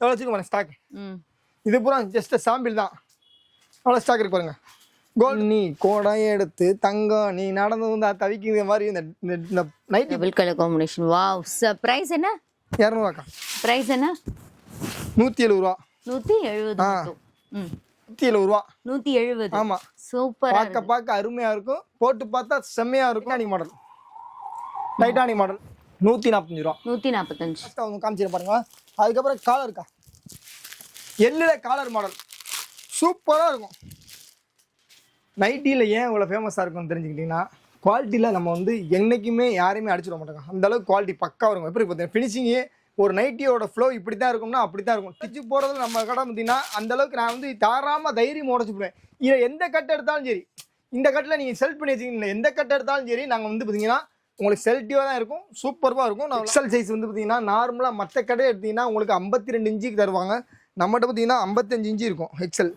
எவ்வளோ வச்சுக்கோங்க ஸ்டாக் இது பூரா ஜஸ்ட் சாம்பிள் தான். அவ்வளோ ஸ்டாக் இருக்கு பாருங்க. கோல்டு நீ கோடம் எடுத்து தங்கம் நீ நடந்து வந்தா தவிக்கிற மாதிரி இந்த இந்த nighty double colour combination wow price என்ன? இரநூறுவாக்கா. ப்ரைஸ் என்ன? நூற்றி எழுபது ரூபா. நூற்றி எழுபது நூற்றி எழுபது ரூபா. நூற்றி எழுபது. ஆமாம் சூப்பராக பார்க்க பார்க்க அருமையாக இருக்கும். போட்டு பார்த்தா செம்மையாக இருக்கும். டைட்டானிக் மாடல் டைட்டானிக் மாடல் நூற்றி நாற்பத்தஞ்சு ரூபா. நூற்றி நாற்பத்தஞ்சு அவங்க காமிச்சிட்டு பாருங்க. அதுக்கப்புறம் காலர் இருக்கா? எல்லில் காலர் மாடல் சூப்பராக இருக்கும். நைட்டியில் ஏன் இவ்வளோ ஃபேமஸாக இருக்கும்னு தெரிஞ்சுக்கிட்டிங்கன்னா குவாலிட்டியில் நம்ம வந்து என்றைக்குமே யாரையுமே அடிச்சிட மாட்டோங்க. அந்த அளவுக்கு குவாலிட்டி பக்கா இருக்கும். எப்படி பார்த்தீங்கன்னா ஃபினிஷிங்கே ஒரு நைட்டியோட ஃப்ளோ இப்படி தான் இருக்கும்னா அப்படி தான் இருக்கும். டிச்சு போகிறதுல நம்ம கடை பார்த்தீங்கன்னா அந்த அளவுக்கு நான் வந்து தாராளமாக தைரியம் உடச்சு போடுவேன் இதை எந்த கட்டு எடுத்தாலும் சரி. இந்த கட்டில் நீங்கள் செலக்ட் பண்ணி வச்சிங்கன்னா எந்த கட்டு எடுத்தாலும் சரி நாங்கள் வந்து பார்த்தீங்கன்னா உங்களுக்கு செலக்டிவாக தான் இருக்கும் சூப்பராக இருக்கும். எக்ஸல் சைஸ் வந்து பார்த்தீங்கன்னா நார்மலாக மற்ற கடை எடுத்தீங்கன்னா உங்களுக்கு ஐம்பத்தி ரெண்டு இன்ச்சுக்கு தருவாங்க. நம்மகிட்ட பார்த்தீங்கன்னா ஐம்பத்தஞ்சு இன்ச்சு இருக்கும் எக்ஸல்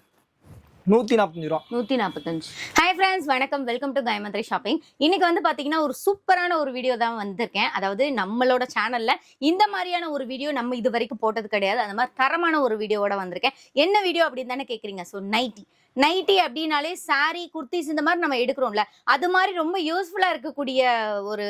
நூற்றி நாற்பத்தஞ்சு ரூபா. நூற்றி நாற்பத்தஞ்சு ஹாய் ஃப்ரெண்ட்ஸ் வணக்கம். வெல்கம் டு காயமந்திரி ஷாப்பிங் இன்னைக்கு வந்து பார்த்தீங்கன்னா ஒரு சூப்பரான ஒரு வீடியோ தான் வந்திருக்கேன். அதாவது நம்மளோட சேனலில் இந்த மாதிரியான ஒரு வீடியோ நம்ம இது வரைக்கும் போட்டது கிடையாது. அந்த மாதிரி தரமான ஒரு வீடியோவோட வந்திருக்கேன். என்ன வீடியோ அப்படின்னு தானே கேட்குறீங்க ஸோ நைட்டி நைட்டி அப்படின்னாலே சாரி குர்த்திஸ் இந்த மாதிரி நம்ம எடுக்கிறோம்ல அது மாதிரி ரொம்ப யூஸ்ஃபுல்லாக இருக்கக்கூடிய ஒரு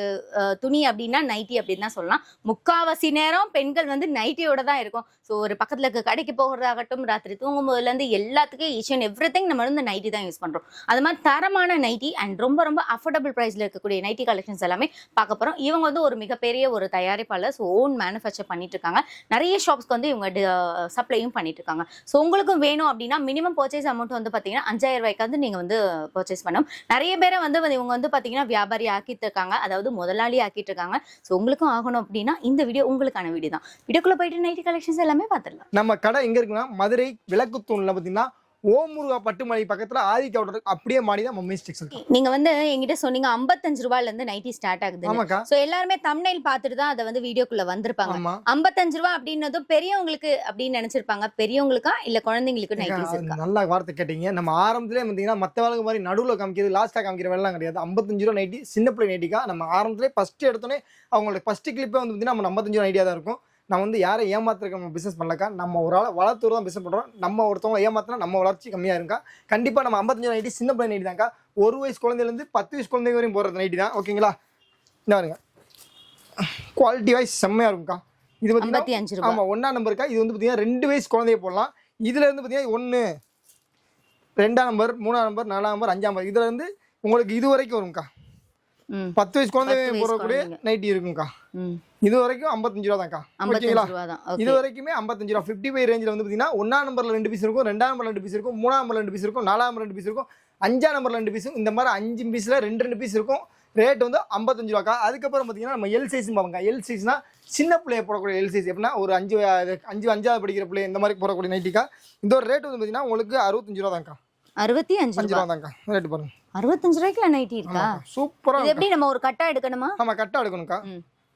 துணி அப்படின்னா நைட்டி அப்படின்னு தான் சொல்லலாம். முக்காவாசி நேரம் பெண்கள் வந்து நைட்டியோட தான் இருக்கும். ஸோ ஒரு பக்கத்தில் இருக்க கடைக்கு போகிறதாகட்டும் ராத்திரி தூங்கும் போதுலேருந்து எல்லாத்துக்கும் ஈச் அண்ட் எவ்ரி திங் நம்ம வந்து நைட்டி தான் யூஸ் பண்ணுறோம் அது மாதிரி தரமான நைட்டி அண்ட் ரொம்ப ரொம்ப அஃபோர்டபுள் ப்ரைஸில் இருக்கக்கூடிய நைட்டி கலெக்ஷன்ஸ் எல்லாமே பார்க்க போகிறோம் இவங்க வந்து ஒரு மிகப்பெரிய ஒரு தயாரிப்பாளர். ஸோ ஓன் மேனுஃபேக்சர் பண்ணிட்டு இருக்காங்க. நிறைய ஷாப்ஸ்க்கு வந்து இவங்க சப்ளையும் பண்ணிட்டு இருக்காங்க. ஸோ உங்களுக்கும் வேணும் அப்படின்னா மினிமம் பர்ச்சேஸ் அமௌண்ட் வந்து பார்த்தீங்கன்னா அஞ்சாயிரம் ரூபாய்க்கு வந்து நீங்கள் வந்து பர்ச்சேஸ் பண்ணணும். நிறைய பேரை வந்து இவங்க வந்து பார்த்தீங்கன்னா வியாபாரி ஆக்கிட்டு இருக்காங்க. அதாவது முதலாளி ஆக்கிட்டு இருக்காங்க. ஸோ உங்களுக்கும் ஆகணும் அப்படின்னா இந்த வீடியோ உங்களுக்கான வீடியோ தான். வீடியோக்குள்ளே போயிட்டு நைட்டி கலெக்ஷன்ஸ் எல்லாமே பார்த்துடலாம் நம்ம கடை எங்கே இருக்குன்னா மதுரை விளக்குத்தூணில் பார்த்தீங்கன்னா ஓமுருகா பட்டுமலை பக்கத்தில் ஆதி கவுடர் அப்படியே மாடி தான் மம்மி ஸ்டிக்ஸ் நீங்க வந்து என்கிட்ட சொன்னீங்க 55 ரூபாயில இருந்து நைட்டி ஸ்டார்ட் ஆகுது சோ எல்லாருமே தம்னைல் பார்த்துட்டு தான் அதை வந்து வீடியோக்குள்ள வந்திருப்பாங்க. 55 ரூபா அப்படின்னதும் பெரியவங்களுக்கு அப்படின்னு நினைச்சிருப்பாங்க. பெரியவங்களுக்கா இல்ல குழந்தைங்களுக்கு நைட்டிஸ் இருக்கா? நல்ல வார்த்தை கேட்டீங்க. நம்ம ஆரம்பத்திலே பார்த்தீங்கன்னா மற்ற வேலைக்கு மாதிரி நடுவில் காமிக்கிறது லாஸ்ட்டாக காமிக்கிற வேலைலாம் கிடையாது. ஐம்பத்தஞ்சு ரூபா நைட்டி சின்ன பிள்ளை நைட்டிக்கா நம்ம ஆரம்பத்திலே ஃபஸ்ட்டு எடுத்தோன்னே அவங்களோட ஃபஸ்ட்டு கிளிப்பே வந்து பார்த்தீங்கன்னா நம்ம ஐம்பத்தஞ்சு ரூபா ஐடியா தான் இருக்கும். நம்ம வந்து யாரை ஏமாத்துறதுக்கு நம்ம பிஸ்னஸ் பண்ணலக்கா? நம்ம ஒரு ஆளை வளர்த்துறது தான் பிஸ்னஸ் பண்ணுறோம் நம்ம ஒருத்தவங்க ஏமாத்தினா நம்ம வளர்ச்சி கம்மியாக இருக்கா கண்டிப்பாக நம்ம ஐம்பத்தஞ்சு நைட்டி சின்ன பிள்ளை நைட்டி தான்க்கா. ஒரு வயசு குழந்தையிலேருந்து பத்து வயசு குழந்தை வரையும் போடுறது நைட்டி தான். ஓகேங்களா என்ன பாருங்க. குவாலிட்டி வைஸ் செம்மையாக இருக்கும்க்கா. இது பார்த்தீங்கன்னா 55 ரூபாய். ஆமாம் ஒன்றா நம்பருக்கா இது வந்து பார்த்தீங்கன்னா ரெண்டு வயசு குழந்தைய போடலாம். இதுல இருந்து பார்த்தீங்கன்னா ஒன்று ரெண்டாம் நம்பர் மூணாம் நம்பர் நாலாம் நம்பர் அஞ்சாம் நம்பர் இதுல இருந்து உங்களுக்கு இது வரைக்கும் வரும்க்கா. பத்து வயசு குழந்தை போடக்கூடிய. நைட்டி இருக்கும்க்கா. இது வரைக்கும் ஐம்பத்தஞ்சு ரூபா தான்க்கா ஓகேங்களா 55 ரூபா தான் இது வரைக்குமே ஐம்பத்தஞ்சு ரூபா. ஃபிஃப்டி ஃபைவ் ரேஞ்சில் வந்து பார்த்தீங்கன்னா ஒன்றாம் நம்பரில் ரெண்டு பீஸ் இருக்கும் ரெண்டாம் நம்பர் ரெண்டு பீஸ் இருக்கும் மூணாம் நம்பர் ரெண்டு பீஸ் இருக்கும் நாலாம் நம்பர் ரெண்டு பீஸ் இருக்கும் அஞ்சாம் நம்பர் ரெண்டு பீஸும் இந்த மாதிரி அஞ்சு பீஸில் ரெண்டு ரெண்டு பீஸ் இருக்கும். ரேட் வந்து ஐம்பத்தஞ்சு ரூபாக்கா. அதுக்கப்புறம் பார்த்தீங்கன்னா நம்ம எல் சைஸ் பார்ப்பாங்க எல் சைஸ்னா சின்ன பிள்ளைய போடக்கூடிய எல் சைஸ் எப்படின்னா ஒரு அஞ்சு அஞ்சு அஞ்சாவது படிக்கிற பிள்ளை இந்த மாதிரி போடக்கூடிய நைட்டிக்கா இந்த ஒரு ரேட் வந்து பார்த்தீங்கன்னா உங்களுக்கு அறுபத்தஞ்சு ரூபா தான்க்கா அறுபத்தி அஞ்சு ரூபா. தான்க்கா ரேட் பாருங்க. அறுபத்தஞ்சு ரூபாய்க்குல நைட்டி இருக்கா? சூப்பராக இது எப்படி நம்ம ஒரு கட்டா எடுக்கணுமா? ஆமாம் கரெக்டாக எடுக்கணும்க்கா.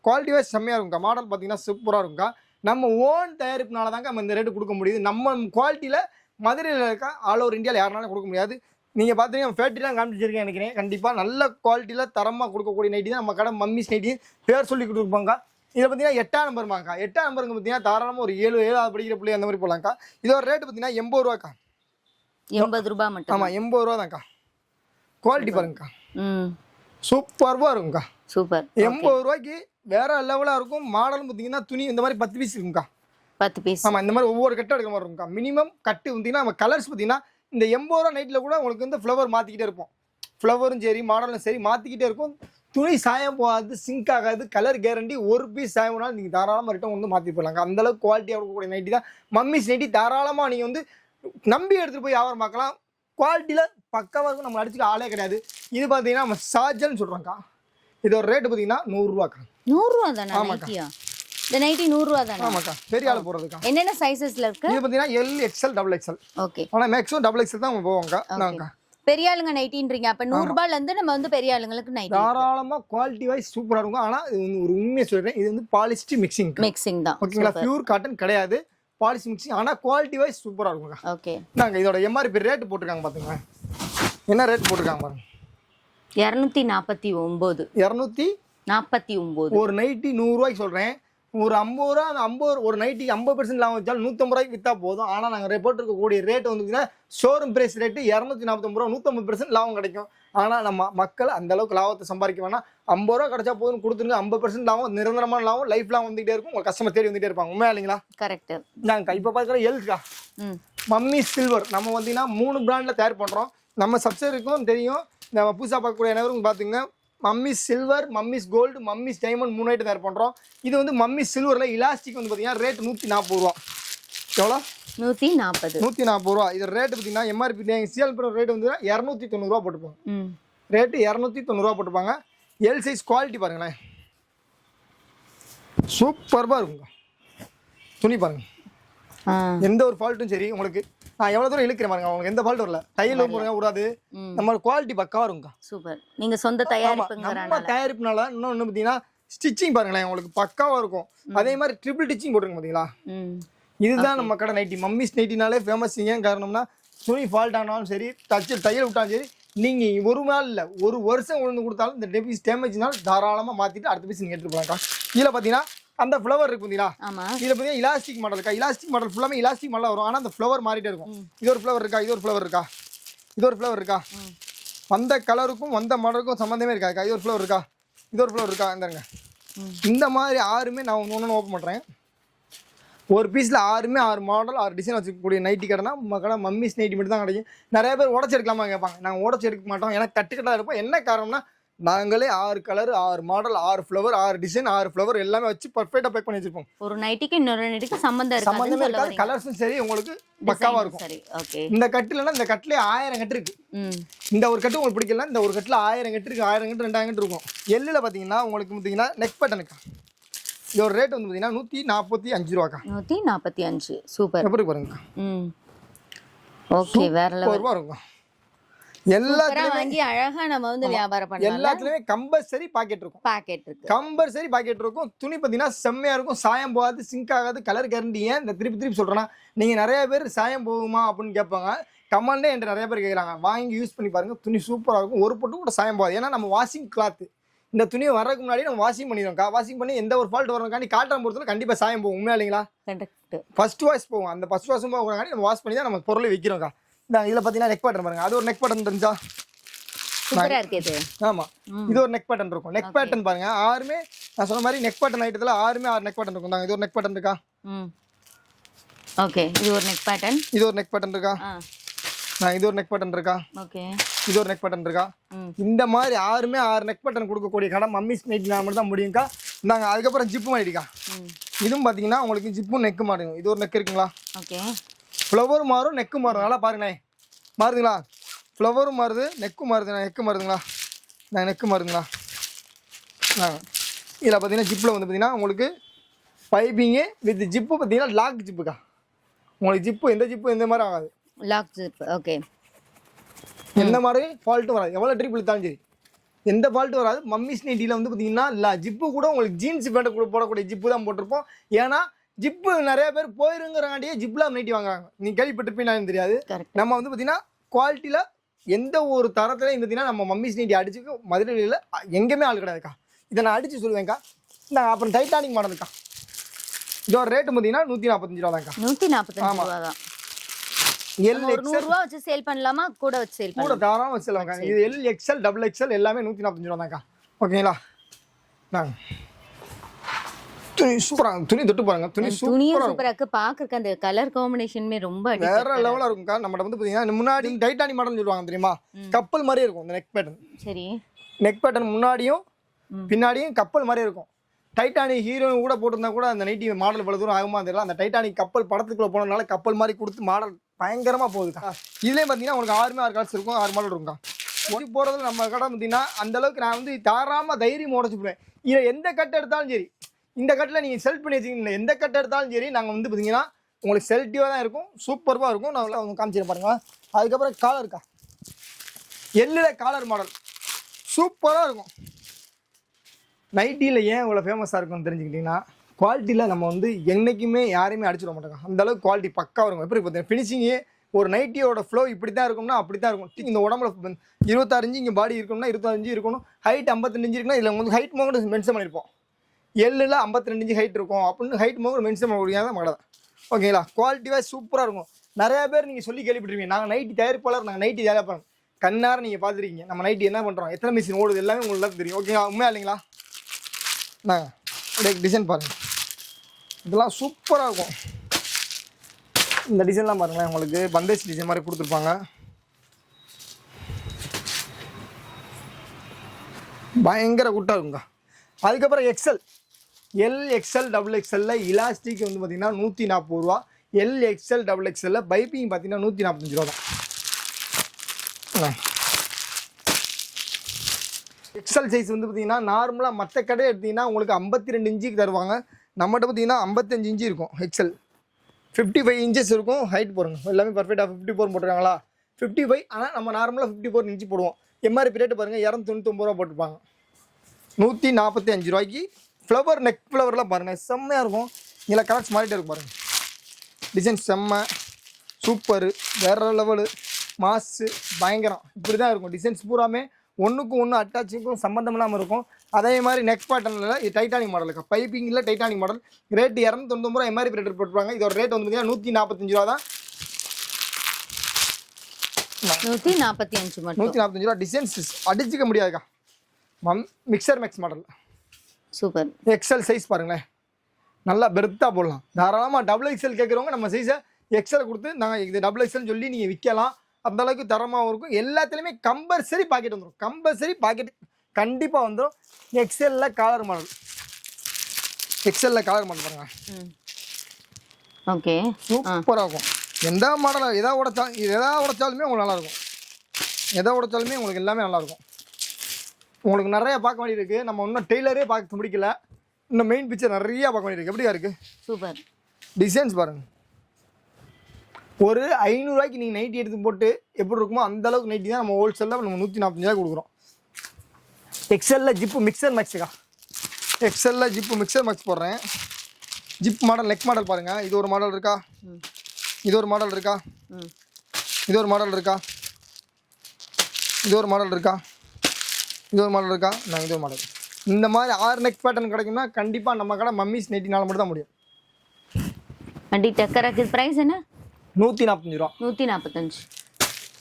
குவாலிட்டி வைஸ் செம்மையாக இருக்கும்க்கா. மாடல் பார்த்தீங்கன்னா சூப்பராக இருக்கும்க்கா. நம்ம ஓன் தயாரிப்புனால தாங்க நம்ம இந்த ரேட்டு கொடுக்க முடியுது. நம்ம குவாலிட்டியில் மதுரையில் இருக்க? ஆல் ஓவர் இந்தியாவில் யாருனாலும் கொடுக்க முடியாது. நீங்கள் பார்த்தீங்கன்னா ஃபேக்ட்ரிலாம் காமிச்சிருக்கேன் நினைக்கிறேன். கண்டிப்பாக நல்ல குவாலிட்டியில் தரமாக கொடுக்கக்கூடிய நைட்டி தான் நம்ம கடை. மம்மிஸ் நைட்டி பேர் சொல்லி கொடுப்பாங்க இதில் பார்த்தீங்கன்னா எட்டாம் நம்பர்மாக்கா. எட்டாம் நம்பருக்கு பார்த்தீங்கன்னா தாராளமாக ஒரு ஏழு ஏழாவது படிக்கிற பிள்ளை அந்த மாதிரி போகலாம்க்கா இதோட ரேட்டு பார்த்தீங்கன்னா எண்பது ரூபாக்கா எண்பது ரூபாய் மட்டும். ஆமாம் எண்பது ரூபா தான்க்கா குவாலிட்டி பாருங்கக்கா. ம். சூப்பர்வாக இருக்கும்க்கா. சூப்பர் எண்பது ரூபாய்க்கு வேற லெவலாக இருக்கும். மாடல் பார்த்தீங்கன்னா துணி இந்த மாதிரி பத்து பீஸ் இருக்கும்க்கா. பத்து பீஸ் ஆமாம் இந்த மாதிரி ஒவ்வொரு கட்டு எடுக்கிற மாதிரி இருக்கும்க்கா. மினிமம் கட்டு பார்த்தீங்கன்னா நம்ம கலர்ஸ் பார்த்தீங்கன்னா இந்த எண்பது ரூபா நைட்டில் கூட உங்களுக்கு வந்து ஃப்ளவர் மாற்றிக்கிட்டே இருப்போம். ஃப்ளவரும் சரி மாடலும் சரி மாற்றிக்கிட்டே இருக்கும். துணி சாயம் போகாது சிங்க் ஆகாது கலர் கேரண்டி ஒரு பீஸ் சாயம் போனாலும் நீங்கள் தாராளமாக ரிட்டன் வந்து மாற்றி போடலாங்க அந்த அளவுக்கு குவாலிட்டியாக இருக்கக்கூடிய நைட்டி தான். மம்மிஸ் நைட்டி தாராளமாக நீங்கள் வந்து நம்பி எடுத்துகிட்டு போய் வியாபாரம் பார்க்கலாம். குவாலிட்டியில் பக்காவாக இருக்கும் நம்ம அடிச்சுக்க ஆளே கிடையாது. இது பார்த்தீங்கன்னா நம்ம சார்ஜல்னு சொல்கிறோம்க்கா இதோட ரேட்டு பார்த்தீங்கன்னா நூறுரூவாக்கா. நூறுரூவா தானே ஆமாக்கா. இந்த நைட்டி நூறுரூவா தானே ஆமாக்கா. பெரிய ஆள் போடுறதுக்கா. என்னென்ன சைஸஸ்ல இருக்கு? இது பார்த்தீங்கன்னா L XL double XL okay. ஆனால் மேக்ஸிமம் டபுள் எக்ஸ்எல் தான் போவாங்க நாங்க பெரிய ஆளுங்க நைட்டின்றீங்க அப்ப நூறு ரூபாய்ல இருந்து நம்ம வந்து பெரிய ஆளுங்களுக்கு நைட்டி தாராளமாக குவாலிட்டி வைஸ் சூப்பராக இருக்கும். ஆனால் இது வந்து ஒரு உண்மையை சொல்கிறேன் இது வந்து பாலிஸ்டி மிக்சிங் மிக்சிங் தான். ஓகேங்களா பியூர் காட்டன் கிடையாது. பாலிஸ்டி மிக்சிங் ஆனால் குவாலிட்டி வைஸ் சூப்பராக இருக்குங்க ஓகே நாங்கள் இதோட எம்ஆர்பி ரேட் போட்டிருக்காங்க பார்த்துங்க என்ன ரேட் போட்டிருக்காங்க? பாருங்க இரநூத்தி நாற்பத்தி ஒன்பது இரநூத்தி நாற்பத்தி ஒன்பது ஒரு நைட்டி நூறுரூவாய்க்கு சொல்கிறேன் ஒரு ஐம்பது ரூபா அந்த ஐம்பது ஒரு நைட்டி ஐம்பது பர்சன்ட் லாபம் வச்சாலும் நூற்றம்பது ரூபாய்க்கு விற்றா போதும். ஆனால் நாங்கள் ரிப்போர்ட் இருக்கக்கூடிய ரேட் வந்து ஷோரூம் பிரைஸ் ரேட்டு இரநூத்தி நாற்பத்தொம்பது ரூபா நூற்றம்பது பர்சன்ட் லாபம் கிடைக்கும். ஆனால் நம்ம மக்கள் அந்த அளவுக்கு லாபத்தை சம்பாதிக்க வேணாம். ஐம்பது ரூபா கிடைச்சா போதும் கொடுத்துருங்க. ஐம்பது பர்சன்ட் லாபம் நிரந்தரமான லாபம் லைஃப் லாபம் வந்துகிட்டே இருக்கும். உங்கள் கஸ்டமர் தேடி வந்துகிட்டே இருப்பாங்க. உண்மையா இல்லைங்களா? கரெக்ட் நாங்கள் இப்போ பார்க்குற எல்கா மம்மி சில்வர் நம்ம பார்த்தீங்கன்னா மூணு பிராண்டில் தயார் பண்ணுறோம் நம்ம சப்சிடரிக்கும் தெரியும். நம்ம புதுசாக பார்க்கக்கூடிய அனைவரும் பார்த்துங்க. Mummies silver mummies gold mummies diamond மூணு ஐட்டம் தயார் பண்ணுறோம் இது வந்து மம்மிஸ் சில்வரில் இலாஸ்டிக் வந்து பார்த்தீங்கன்னா ரேட் நூற்றி நாற்பது ரூபா. எவ்வளோ? நூத்தி நாற்பது நூற்றி நாற்பது ரூபா. இது ரேட் பார்த்தீங்கன்னா எம்ஆர்பி சிஎல் ரேட் வந்து இரநூத்தி தொண்ணூறுரூவா போட்டுருப்பாங்க ம். ரேட்டு இரநூத்தி தொண்ணூறுரூவா போட்டுருப்பாங்க எல் சைஸ் குவாலிட்டி பாருங்களேன். சூப்பர்பாக இருக்குங்க துணி பாருங்க. எந்த ஒரு ஃபால்ட்டும் சரி உங்களுக்கு. நான் எவ்வளோ தூரம் இழுக்கிறேன் பாருங்க உங்களுக்கு எந்த ஃபால்ட்டும் வரல. தையல் போடுங்க விடாது. ம். நம்ம குவாலிட்டி பக்காவாக இருக்குங்க சூப்பர். நீங்க சொந்த ஆமா, நம்ம தயாரிப்புங்கிறனால தயாரிப்புனால இன்னொன்று பார்த்தீங்கன்னா ஸ்டிச்சிங் பாருங்களேன் உங்களுக்கு பக்காவாக இருக்கும். அதே மாதிரி ட்ரிபிள் டிச்சிங் போட்டுருங்க பார்த்தீங்களா ம். இதுதான் நம்ம கடை நைட்டி. மம்மிஸ் நைட்டினாலே ஃபேமஸ் ஏன் காரணம்னா துணி ஃபால்ட் ஆனாலும் சரி தச்சு தையல் விட்டாலும் சரி நீங்கள் ஒரு நாள் இல்லை ஒரு வருஷம் கொண்டு கொடுத்தாலும் இந்த டெபிஸ் டேமேஜ்னால தாராளமாக மாற்றிட்டு அடுத்த பீஸ் நீங்கள் எடுத்துட்டு போகலாம்க்கா இதில் பார்த்தீங்கன்னா அந்த ஃப்ளவர் இருக்கு பார்த்தீங்களா இதில் பார்த்தீங்கன்னா இலாஸ்டிக் மாடல் இருக்கா? இலாஸ்டிக் மாடல் ஃபுல்லாமே இலாஸ்டிக் மாடலாக வரும். ஆனால் அந்த ஃப்ளவர் மாறிட்டே இருக்கும். இது ஒரு ஃப்ளவர் இருக்கா? இது ஒரு ஃப்ளவர் இருக்கா? இது ஒரு ஃப்ளவர் இருக்கா. வந்த கலருக்கும் வந்த மாடலுக்கும் சம்மந்தமே இருக்காக்கா இது ஒரு ஃப்ளவர் இருக்கா? இது ஒரு ஃப்ளவர் இருக்கா? இந்தாருங்க. இந்த மாதிரி ஆறுமே நான் ஒன்று ஒன்று ஓப்பன் பண்ணுறேன் ஒரு பீஸில் ஆறுமே ஆறு மாடல் ஆறு டிசைன் வச்சுக்கக்கூடிய நைட்டி கடைனா கடை மம்மிஸ் நைட்டி மட்டும் தான் கிடைக்கும். நிறைய பேர் உடச்சி எடுக்கலாமா கேட்பாங்க. நாங்கள் உடச்சி எடுக்க மாட்டோம். ஏன்னா கட்டுக்கட்டாக இருப்போம். என்ன காரணம்னா நாங்களே ஆறு கலர் ஆறு மாடல் ஆறு ஃப்ளவர் ஆறு டிசைன் ஆறு ஃப்ளவர் எல்லாமே வச்சு பர்ஃபெக்டாக பேக் பண்ணி வச்சிருப்போம். ஒரு நைட்டிக்கு இன்னொரு நைட்டிக்கு சம்பந்தம் சொல்ல இருக்காது கலர்ஸும் சரி உங்களுக்கு பக்காவாக இருக்கும். சரி ஓகே இந்த கட்டுலன்னா இந்த கட்டுல ஆயிரம் கட்டு இருக்கு. ம். இந்த ஒரு கட்டு உங்களுக்கு பிடிக்கல இந்த ஒரு கட்டில் ஆயிரம் கட்டு இருக்கு ஆயிரம் கட்டு ரெண்டாயிரம் கட்டு இருக்கும். எள்ளில் பார்த்தீங்கன்னா உங்களுக்கு பார்த்தீங்கன்னா நெக் பட்டனுக்கா இதோட ரேட் வந்து பார்த்தீங்கன்னா நூற்றி நாற்பத்தி அஞ்சு ரூபாக்கா? நூத்தி நாற்பத்தி அஞ்சு. சூப்பர். எப்படி பாருங்கக்கா? ம். ஓகே வேற லெவல் ரூபா இருக்கும். எல்லாத்துலயுமே வாங்கி அழகா நம்ம வந்து வியாபாரம் பண்ணலாம் எல்லாத்துலயுமே கம்பல்சரி பாக்கெட் இருக்கும். பாக்கெட் இருக்கு. கம்பல்சரி பாக்கெட் இருக்கும். துணி பார்த்தீங்கன்னா செம்மையா இருக்கும். சாயம் போகாது சிங்க் ஆகாது கலர் கரண்டி ஏன்? இந்த திருப்பி திருப்பி சொல்றேன்னா நீங்க நிறைய பேர் சாயம் போகுமா அப்படின்னு கேட்பாங்க. கமெண்ட்லே என்கிட்ட நிறைய பேர் கேட்குறாங்க வாங்கி யூஸ் பண்ணி பாருங்க. துணி சூப்பராக இருக்கும். ஒரு பொட்டு கூட சாயம் போகாது. ஏன்னா நம்ம வாஷிங் கிளாத் இந்த துணியை வர்றதுக்கு முன்னாடி நம்ம வாஷிங் பண்ணிடுவோம் வாஷிங் பண்ணி எந்த ஒரு ஃபால்ட் வரணுக்காண்டி காட்டன் பொறுத்தவரை கண்டிப்பாக சாயம் போகும். உண்மையா இல்லைங்களா? ஃபர்ஸ்ட் வாஷ் போகும். அந்த ஃபர்ஸ்ட் வாஷும் போகாண்டி நம்ம வாஷ் பண்ணி தான் நம்ம பொருளை விற்கிறோம்க்கா இந்த இதில் பார்த்தீங்கன்னா நெக் பேட்டர்ன் பாருங்க அது ஒரு நெக் பேட்டர்ன் தெரிஞ்சா சூப்பரா இருக்கு இது ஆமா. இது ஒரு நெக் பேட்டர்ன் இருக்கும் நெக். பேட்டர்ன் பாருங்க ஆறுமே நான் சொன்ன மாதிரி நெக் பேட்டர்ன் ஐட்டத்தில் ஆறுமே ஆறு நெக் பேட்டர்ன் இருக்கும் இது ஒரு நெக் பேட்டர்ன் இருக்கா ஓகே இது ஒரு நெக் பேட்டர்ன் இது ஒரு நெக் பேட்டர்ன் இருக்கா நான் இது ஒரு நெக் பேட்டர்ன் இருக்கா ஓகே இது ஒரு நெக் பேட்டர்ன் இருக்கா இந்த மாதிரி ஆறுமே ஆறு நெக் பேட்டர்ன் கொடுக்கக்கூடிய கடை மம்மிஸ் நைட் நான் மட்டும் தான் முடியும்க்கா இந்தாங்க அதுக்கப்புறம் ஜிப்பு மாடிக்கா இதுவும் பார்த்தீங்கன்னா உங்களுக்கு ஜிப்பும் நெக்கு மாறுங்க இது ஒரு நெக் இருக்குங்களா ஓகே ஃப்ளவர் மாறும் நெக்கு மாறும். நல்லா பாருங்களேன். மாறுதுங்களா? ஃப்ளவரும் மாறுது நெக்கும் மாறுது. நெக்கு மாறுதுங்களா? நான் நெக்கு மாறுதுங்களா? ஆ. இதில் பார்த்தீங்கன்னா ஜிப்பில் வந்து பார்த்தீங்கன்னா உங்களுக்கு பைப்பிங்கு வித் ஜிப்பு பார்த்தீங்கன்னா லாக் ஜிப்புக்கா உங்களுக்கு ஜிப்பு எந்த ஜிப்பு எந்த மாதிரி ஆகாது. லாக் ஜிப் ஓகே எந்த மாதிரி ஃபால்ட்டும் வராது. எவ்வளோ ட்ரிப் இழுத்தாலும் சரி. எந்த ஃபால்ட்டும் வராது. மம்மிஸ் நைட்டியில் வந்து பார்த்தீங்கன்னா ஜிப்பு கூட உங்களுக்கு ஜீன்ஸ் பேண்ட் கூட போடக்கூடிய ஜிப்பு தான் போட்டிருப்போம். ஏன்னா ஜிப்பு நிறைய பேர் போயிருங்கிறங்காண்டியே ஜிப்பில் நைட்டி வாங்குறாங்க. நீ கேள்விப்பட்டிருப்பீங்கன்னு தெரியாது. நம்ம வந்து பார்த்தீங்கன்னா குவாலிட்டியில் எந்த ஒரு தரத்துலையும் பார்த்தீங்கன்னா நம்ம மம்மிஸ் நீட்டி அடிச்சுக்கு மதுரையில் எங்கேயுமே ஆள் கிடையாதுக்கா. இதை நான் அடித்து சொல்லுவேன்க்கா. நான் அப்புறம் டைட்டானிக் மாடலுக்கா. இதோட ரேட்டு பார்த்தீங்கன்னா நூற்றி நாற்பத்தஞ்சு ரூபா தான்க்கா நூத்தி நாற்பத்தஞ்சு ரூபா தான் எல் எக்ஸ்எல் ரூபா வச்சு சேல் பண்ணலாமா? கூட வச்சு சேல் கூட தாராளமாக வச்சுலாம்க்கா இது எல் எக்ஸ்எல் டபுள் எக்ஸ்எல் எல்லாமே நூற்றி நாற்பத்தஞ்சு ரூபா தான்க்கா ஓகேங்களா? நாங்க. துணி சூப்பராக துணி தொட்டு பாருங்க. துணி துணியும் இருக்கும். சூப்பரா இருக்கு. பாக்குறதுக்கு அந்த கலர் காம்பினேஷனுமே ரொம்ப வேற அடிக்ட் லெவலாக இருக்கும்க்கா. நம்மகிட்ட வந்து பார்த்தீங்கன்னா முன்னாடி டைட்டானிக் மாடல்னு சொல்லுவாங்க தெரியுமா. கப்பல் மாதிரியே இருக்கும் இந்த நெக் பேட்டர்ன் சரி. நெக் பேட்டர்ன் முன்னாடியும். பின்னாடியும் கப்பல் மாதிரி இருக்கும். டைட்டானிக் ஹீரோயின் கூட போட்டிருந்தா கூட அந்த நைட்டி மாடல் இவ்வளவு தூரம் ஆகுமா தெரியல. அந்த டைட்டானிக் கப்பல் படத்துக்குள்ள போனதுனால கப்பல் மாதிரி கொடுத்து மாடல் பயங்கரமா போகுதுக்கா. இதுலயே பார்த்தீங்கன்னா உங்களுக்கு ஆறுமே ஆறு கால்ஸ் இருக்கும் ஆறு மாடல் இருக்கும்க்கா. ஓடி போறதுல நம்ம கடை பார்த்தீங்கன்னா அந்த அளவுக்கு நான் வந்து தாராம தைரியம் உடச்சு போடுவேன். இதை எந்த கட்டு எடுத்தாலும் சரி இந்த கட்டில் நீங்கள் செல் பண்ணி வச்சிங்கன்னா எந்த கட்டை எடுத்தாலும் சரி நாங்கள் வந்து பார்த்தீங்கன்னா உங்களுக்கு செல்ட்டிவாக தான் இருக்கும் சூப்பராக இருக்கும். நான் அவங்க காமிச்சிட பாருங்க. அதுக்கப்புறம் காலர் இருக்கா? எல்லில் காலர் மாடல் சூப்பராக இருக்கும். நைட்டியில் ஏன் இவ்வளோ ஃபேமஸாக இருக்கும்னு தெரிஞ்சுக்கிட்டிங்கன்னா குவாலிட்டியில் நம்ம வந்து என்றைக்குமே யாரையுமே அடிச்சிட மாட்டோங்க அந்தளவுக்கு குவாலிட்டி பக்காக இருக்கும். எப்படி பார்த்தீங்கன்னா ஃபினிஷிங்கே ஒரு நைட்டியோட ஃப்ளோ இப்படி தான் இருக்கும்னா அப்படி தான் இருக்கும் இந்த உடம்புல இருபத்தாறு இங்கே பாடி இருக்கணும்னா இருபத்தஞ்சு இருக்கணும். ஹைட் ஐம்பத்தஞ்சு இருக்குன்னா இதில் வந்து ஹைட் மோகன் மென்ஷன் பண்ணியிருப்போம் எல்லில் ஐம்பத்தி ரெண்டு இன்ச்சு ஹைட் இருக்கும். அப்படின்னு ஹைட் போது மென்ஷன் பண்ண தான் மாடல் ஓகேங்களா குவாலிட்டிவாக சூப்பராக இருக்கும். நிறைய பேர் நீங்கள் சொல்லி கேள்விப்பட்டிருப்பீங்க. நாங்கள் நைட்டு தயாரிப்பாளர் நாங்கள் நைட்டு தயாரிப்பாங்க கண்ணார நீங்கள் பார்த்துருக்கீங்க. நம்ம நைட்டு என்ன பண்ணுறோம் எத்தனை மிஷின் ஓடுது? எல்லாமே உங்களுக்கு தெரியும். ஓகேங்களா உண்மையா இல்லைங்களா? நாங்கள் டிசைன் பாருங்கள் இதெல்லாம் சூப்பராக இருக்கும். இந்த டிசைன்லாம் பாருங்களேன். உங்களுக்கு பந்தேஜ் டிசைன் மாதிரி கொடுத்துருப்பாங்க. பயங்கர குட்டாக இருக்குங்க. அதுக்கப்புறம் எக்ஸல் எல் எக்ஸ்எல் டபுள் எக்ஸ்எல்ல இலாஸ்டிக் வந்து பார்த்தீங்கன்னா நூற்றி நாற்பது ரூபா எல் எக்ஸ்எல் டபுள் எக்ஸ்எல்ல பைப்பிங் பார்த்தீங்கன்னா நூற்றி நாற்பத்தஞ்சு ரூபா தான். எக்ஸல் சைஸ் வந்து பார்த்தீங்கன்னா நார்மலாக மற்ற கடை எடுத்தீங்கன்னா உங்களுக்கு ஐம்பத்தி ரெண்டு இன்ச்சுக்கு தருவாங்க. நம்மகிட்ட பார்த்தீங்கன்னா ஐம்பத்தஞ்சு இன்ச்சு இருக்கும் எக்ஸல் ஃபிஃப்டி ஃபைவ் இன்ச்சஸ் இருக்கும். ஹைட் போடுங்க எல்லாமே பர்ஃபெக்டாக ஃபிஃப்டி ஃபோர் போட்டுருக்காங்களா? ஃபிஃப்டி ஃபைவ் ஆனால் நம்ம நார்மலாக ஃபிஃப்டி ஃபோர் இன்ச்சு போடுவோம். எம்ஆர்பி ரேட்டு பாருங்கள் இரநூத்தொண்ணூத்தொம்பது ரூபா போட்டுருப்பாங்க. நூற்றி நாற்பத்தி அஞ்சு ரூபாய்க்கு ஃப்ளவர் நெக் ஃப்ளவர்லாம் பாருங்கள் செம்மையாக இருக்கும். இதில் கலர்ஸ் மாறிட்டே இருக்கும் பாருங்கள் டிசைன் செம்ம சூப்பரு வேற லெவலு மாசு பயங்கரம். இப்படி தான் இருக்கும். டிசைன்ஸ் பூராமே ஒன்றுக்கும் ஒன்று அட்டாச்சுக்கும் சம்மந்தம் இல்லாமல் இருக்கும். அதே மாதிரி நெக் பேட்டர்னில் இது டைட்டானிக் மாடலுக்கு பைப்பிங்கில் டைட்டானிக் மாடல் ரேட் இரநூத்தொண்ணூறு ரூபா எம்ஆர்பி ரேட் போட்டுருப்பாங்க. இதோட ரேட் வந்து பார்த்தீங்கன்னா நூற்றி நாற்பத்தஞ்சு ரூபா தான் நூத்தி நாற்பத்தி அஞ்சு நூற்றி நாற்பத்தஞ்சு ரூபா டிசைன்ஸ் அடிச்சிக்க முடியாதுக்கா. மம் mixer max model super. XL size பாருங்களேன். நல்லா பெருத்தாக போடலாம். தாராளமாக டபுள் எக்ஸல் கேட்குறவங்க நம்ம சைஸை எக்ஸல் கொடுத்து நாங்கள் இது டபுள் எக்ஸல் சொல்லி நீங்கள் விற்கலாம் அந்த அளவுக்கு தரமாகவும் இருக்கும். எல்லாத்துலேயுமே கம்பல்சரி பாக்கெட் வந்துடும் கம்பல்சரி பாக்கெட் கண்டிப்பாக வந்துடும் எக்ஸலில் காலர் மாடல் எக்ஸலில் காலர் மாடல் பாருங்க. ஓகே. சூப்பராக இருக்கும். எந்த மாடலாக எதா உடைச்சா எதா உடைச்சாலுமே உங்களுக்கு நல்லாயிருக்கும் எதை உடைச்சாலுமே உங்களுக்கு எல்லாமே நல்லாயிருக்கும் உங்களுக்கு நிறைய பார்க்க வேண்டியது இருக்குது நம்ம இன்னும் டெய்லரே பார்க்க முடிக்கல. இன்னும் மெயின் பிக்சர் நிறைய பார்க்க வேண்டியது எப்படியா இருக்குது சூப்பர். டிசைன்ஸ் பாருங்க. ஒரு ஐநூறுரூவாய்க்கு நீங்கள் நைட்டி எடுத்து போட்டு எப்படி இருக்குமோ அந்த அளவுக்கு நைட்டி தான் நம்ம ஹோல்சேலில் நம்ம நூற்றி நாற்பத்தஞ்சு ரூபாய் கொடுக்குறோம். எக்ஸலில் ஜிப்பு மிக்சர் மேக்ஸுக்கா எக்ஸலில் ஜிப்பு மிக்சர் மேக்ஸ் போடுறேன். ஜிப் மாடல் நெக் மாடல் பாருங்கள் இது ஒரு மாடல் இருக்கா? இது ஒரு மாடல் இருக்கா? இது ஒரு மாடல் இருக்கா? இது ஒரு மாடல் இருக்கா? இது ஒரு மாடல் இருக்கா? நான் இது ஒரு மாடல் இந்த மாதிரி ஆறு நெக் பேட்டர்ன் கிடைக்கும்னா கண்டிப்பாக நம்ம கடை மம்மிஸ் நைட்டினால மட்டும் தான் முடியும். வண்டி டக்கராக்கு ப்ரைஸ் என்ன? நூற்றி நாற்பத்தஞ்சு ரூபா. நூற்றி நாற்பத்தஞ்சு